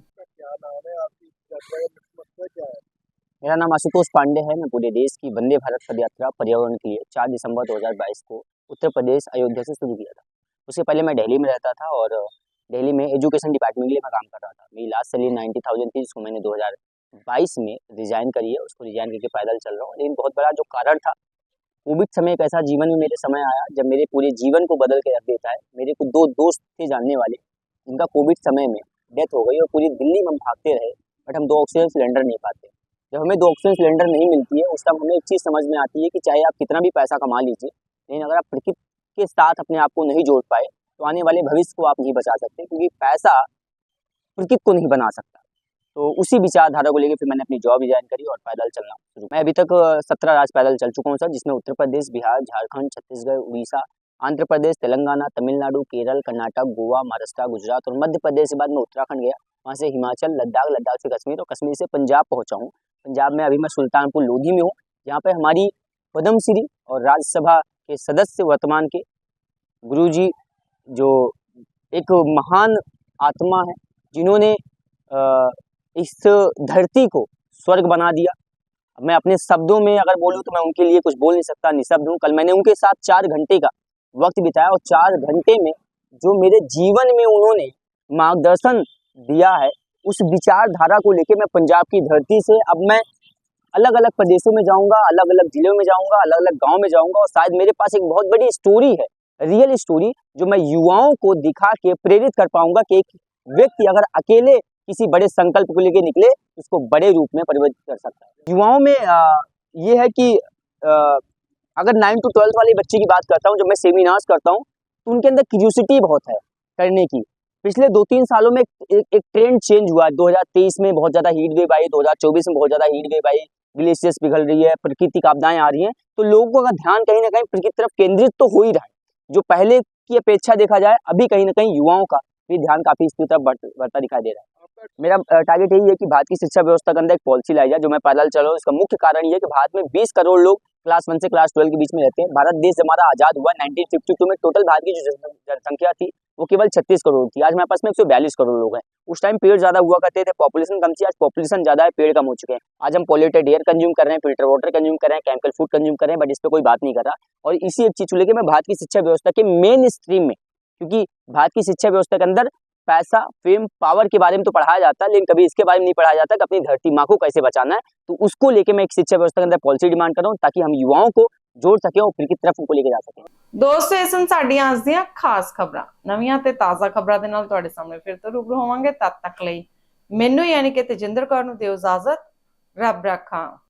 मेरा नाम आशुतोष पांडे है। मैं पूरे देश की वंदे भारत पद यात्रा पर्यावरण के लिए 4 दिसंबर 2022 को उत्तर प्रदेश अयोध्या से शुरू किया था। उससे पहले मैं दिल्ली में रहता था और दिल्ली में एजुकेशन डिपार्टमेंट के लिए मैं काम कर रहा था। मेरी लास्ट सैलरी नाइन्टी थाउज़ेंड थी, जिसको मैंने 2022 में रिजाइन करी है। उसको रिजाइन करके पैदल चल रहा हूँ। लेकिन बहुत बड़ा जो कारण था कोविड समय एक ऐसा जीवन में मेरे समय आया, जब मेरे पूरे जीवन को बदल के रख देता है। मेरे कुछ दो दोस्त थे जानने वाले, जिनका कोविड समय में डेथ हो गई और पूरी दिल्ली में हम भागते रहे बट हम दो ऑक्सीजन सिलेंडर नहीं पाते। जब हमें दो ऑक्सीजन सिलेंडर नहीं मिलती है, उस टाइम हमें एक चीज़ समझ में आती है कि चाहे आप कितना भी पैसा कमा लीजिए, लेकिन अगर आप प्रकृति के साथ अपने आप को नहीं जोड़ पाए तो आने वाले भविष्य को आप नहीं बचा सकते, क्योंकि पैसा प्रकृति को नहीं बना सकता। तो उसी विचारधारा को लेकर फिर मैंने अपनी जॉब रिजाइन करी और पैदल चलना शुरू मैं अभी तक सत्रह राज्य पैदल चल चुका हूँ सर, जिसमें उत्तर प्रदेश, बिहार, झारखंड, छत्तीसगढ़, उड़ीसा, आंध्र प्रदेश, तेलंगाना, तमिलनाडु, केरल, कर्नाटक, गोवा, महाराष्ट्र, गुजरात और मध्य प्रदेश। के बाद मैं उत्तराखंड गया, वहाँ से हिमाचल, लद्दाख लद्दाख से कश्मीर और कश्मीर से पंजाब पहुँचा हूँ। पंजाब में अभी मैं सुल्तानपुर लोधी में हूँ। जहाँ पे हमारी पद्मश्री और राज्यसभा के सदस्य वर्तमान के गुरुजी जो एक महान आत्मा है, जिन्होंने इस धरती को स्वर्ग बना दिया। मैं अपने शब्दों में अगर बोलूँ तो मैं उनके लिए कुछ बोल नहीं सकता, निशब्द हूँ। कल मैंने उनके साथ चार घंटे का वक्त बिताया और चार घंटे में जो मेरे जीवन में उन्होंने मार्गदर्शन दिया है उस विचारधारा को लेके मैं पंजाब की धरती से अब मैं अलग अलग प्रदेशों में जाऊँगा अलग अलग जिलों में जाऊँगा अलग अलग गाँव में जाऊँगा और शायद मेरे पास एक बहुत बड़ी स्टोरी है रियल स्टोरी जो मैं युवाओं को दिखा के प्रेरित कर पाऊँगा कि एक व्यक्ति अगर अकेले किसी बड़े संकल्प को लेके निकले उसको बड़े रूप में परिवर्तित कर सकता है। युवाओं में आ, ये है कि आ, अगर नाइन टू ट्वेल्थ वाले बच्चे की बात करता हूँ जब मैं सेमिनार्स करता हूँ तो उनके अंदर क्यूरियोसिटी बहुत है करने की। पिछले दो तीन सालों में एक, एक, ट्रेंड चेंज हुआ है। 2023 में बहुत ज़्यादा हीट वेव आई 2024 में बहुत ज़्यादा हीट वेव आई ग्लेशियर्स पिघल रही है प्राकृतिक आपदाएँ आ रही हैं। तो लोगों को ध्यान कहीं ना कहीं प्रकृति तरफ़ केंद्रित तो हो ही रहा है। जो पहले की अपेक्षा देखा जाए अभी कहीं ना कहीं युवाओं का भी ध्यान काफ़ी इसकी तरफ़ बढ़ता दिखाई दे रहा है। मेरा टारगेट यही है कि भारत की शिक्षा व्यवस्था के अंदर एक पॉलिसी लाई जाए जो मैं पैदल चल रहा हूँ। इसका मुख्य कारण ये है कि भारत में 20 करोड़ लोग क्लास वन से क्लास ट्वेल्व के बीच में रहते हैं। भारत देश हमारा आज़ाद हुआ 1952 में टोटल भारत की जो जनसंख्या थी वो केवल 36 करोड़ थी। आज हमारे पास में 142 करोड़ लोग हैं। उस टाइम पेड़ ज़्यादा हुआ करते थे पॉपुलेशन कम थी, आज पॉपुलेशन ज़्यादा है, पेड़ कम हो चुके हैं। आज हम पॉल्यूटेड एयर कंज्यूम कर रहे हैं फ़िल्टर वाटर कंज्यूम कर रहे हैं केमिकल फ़ूड कंज्यूम कर रहे हैं बट इस पर कोई बात नहीं कर रहा। और इसी एक चीज़ को लेकर मैं भारत की शिक्षा व्यवस्था के मेन स्ट्रीम में, क्योंकि भारत की शिक्षा व्यवस्था के अंदर पैसा फेम पावर के बारे में तो पढ़ाया जाता है लेकिन कभी इसके बारे में नहीं पढ़ाया जाता कि अपनी धरती माँ को कैसे बचाना है। तो उसको लेके मैं एक शिक्षा व्यवस्था के अंदर पॉलिसी डिमांड कर रहा हूँ, ताकि हम युवाओं को ਜੋੜ ਸਕੇ, ਉਹ ਦੀ ਤਰਫ ਉਪਰ ਲੈ ਜਾ ਸਕੇ। ਦੋਸਤੋ ਇਹ ਸਨ ਸਾਡੀਆਂ ਅੱਜ ਦੀਆਂ ਖਾਸ ਖਬਰਾਂ। ਨਵੀਆਂ ਤੇ ਤਾਜ਼ਾ ਖਬਰਾਂ ਦੇ ਨਾਲ ਤੁਹਾਡੇ ਸਾਹਮਣੇ ਫਿਰ ਤੋਂ ਰੂਬਰੂ ਹੋਵਾਂਗੇ। ਤਦ ਤੱਕ ਲਈ ਮੈਨੂੰ ਯਾਨੀ ਕਿ ਤੇਜਿੰਦਰ ਕੌਰ ਨੂੰ ਦਿਓ ਇਜਾਜ਼ਤ। ਰੱਬ ਰੱਖਾਂ।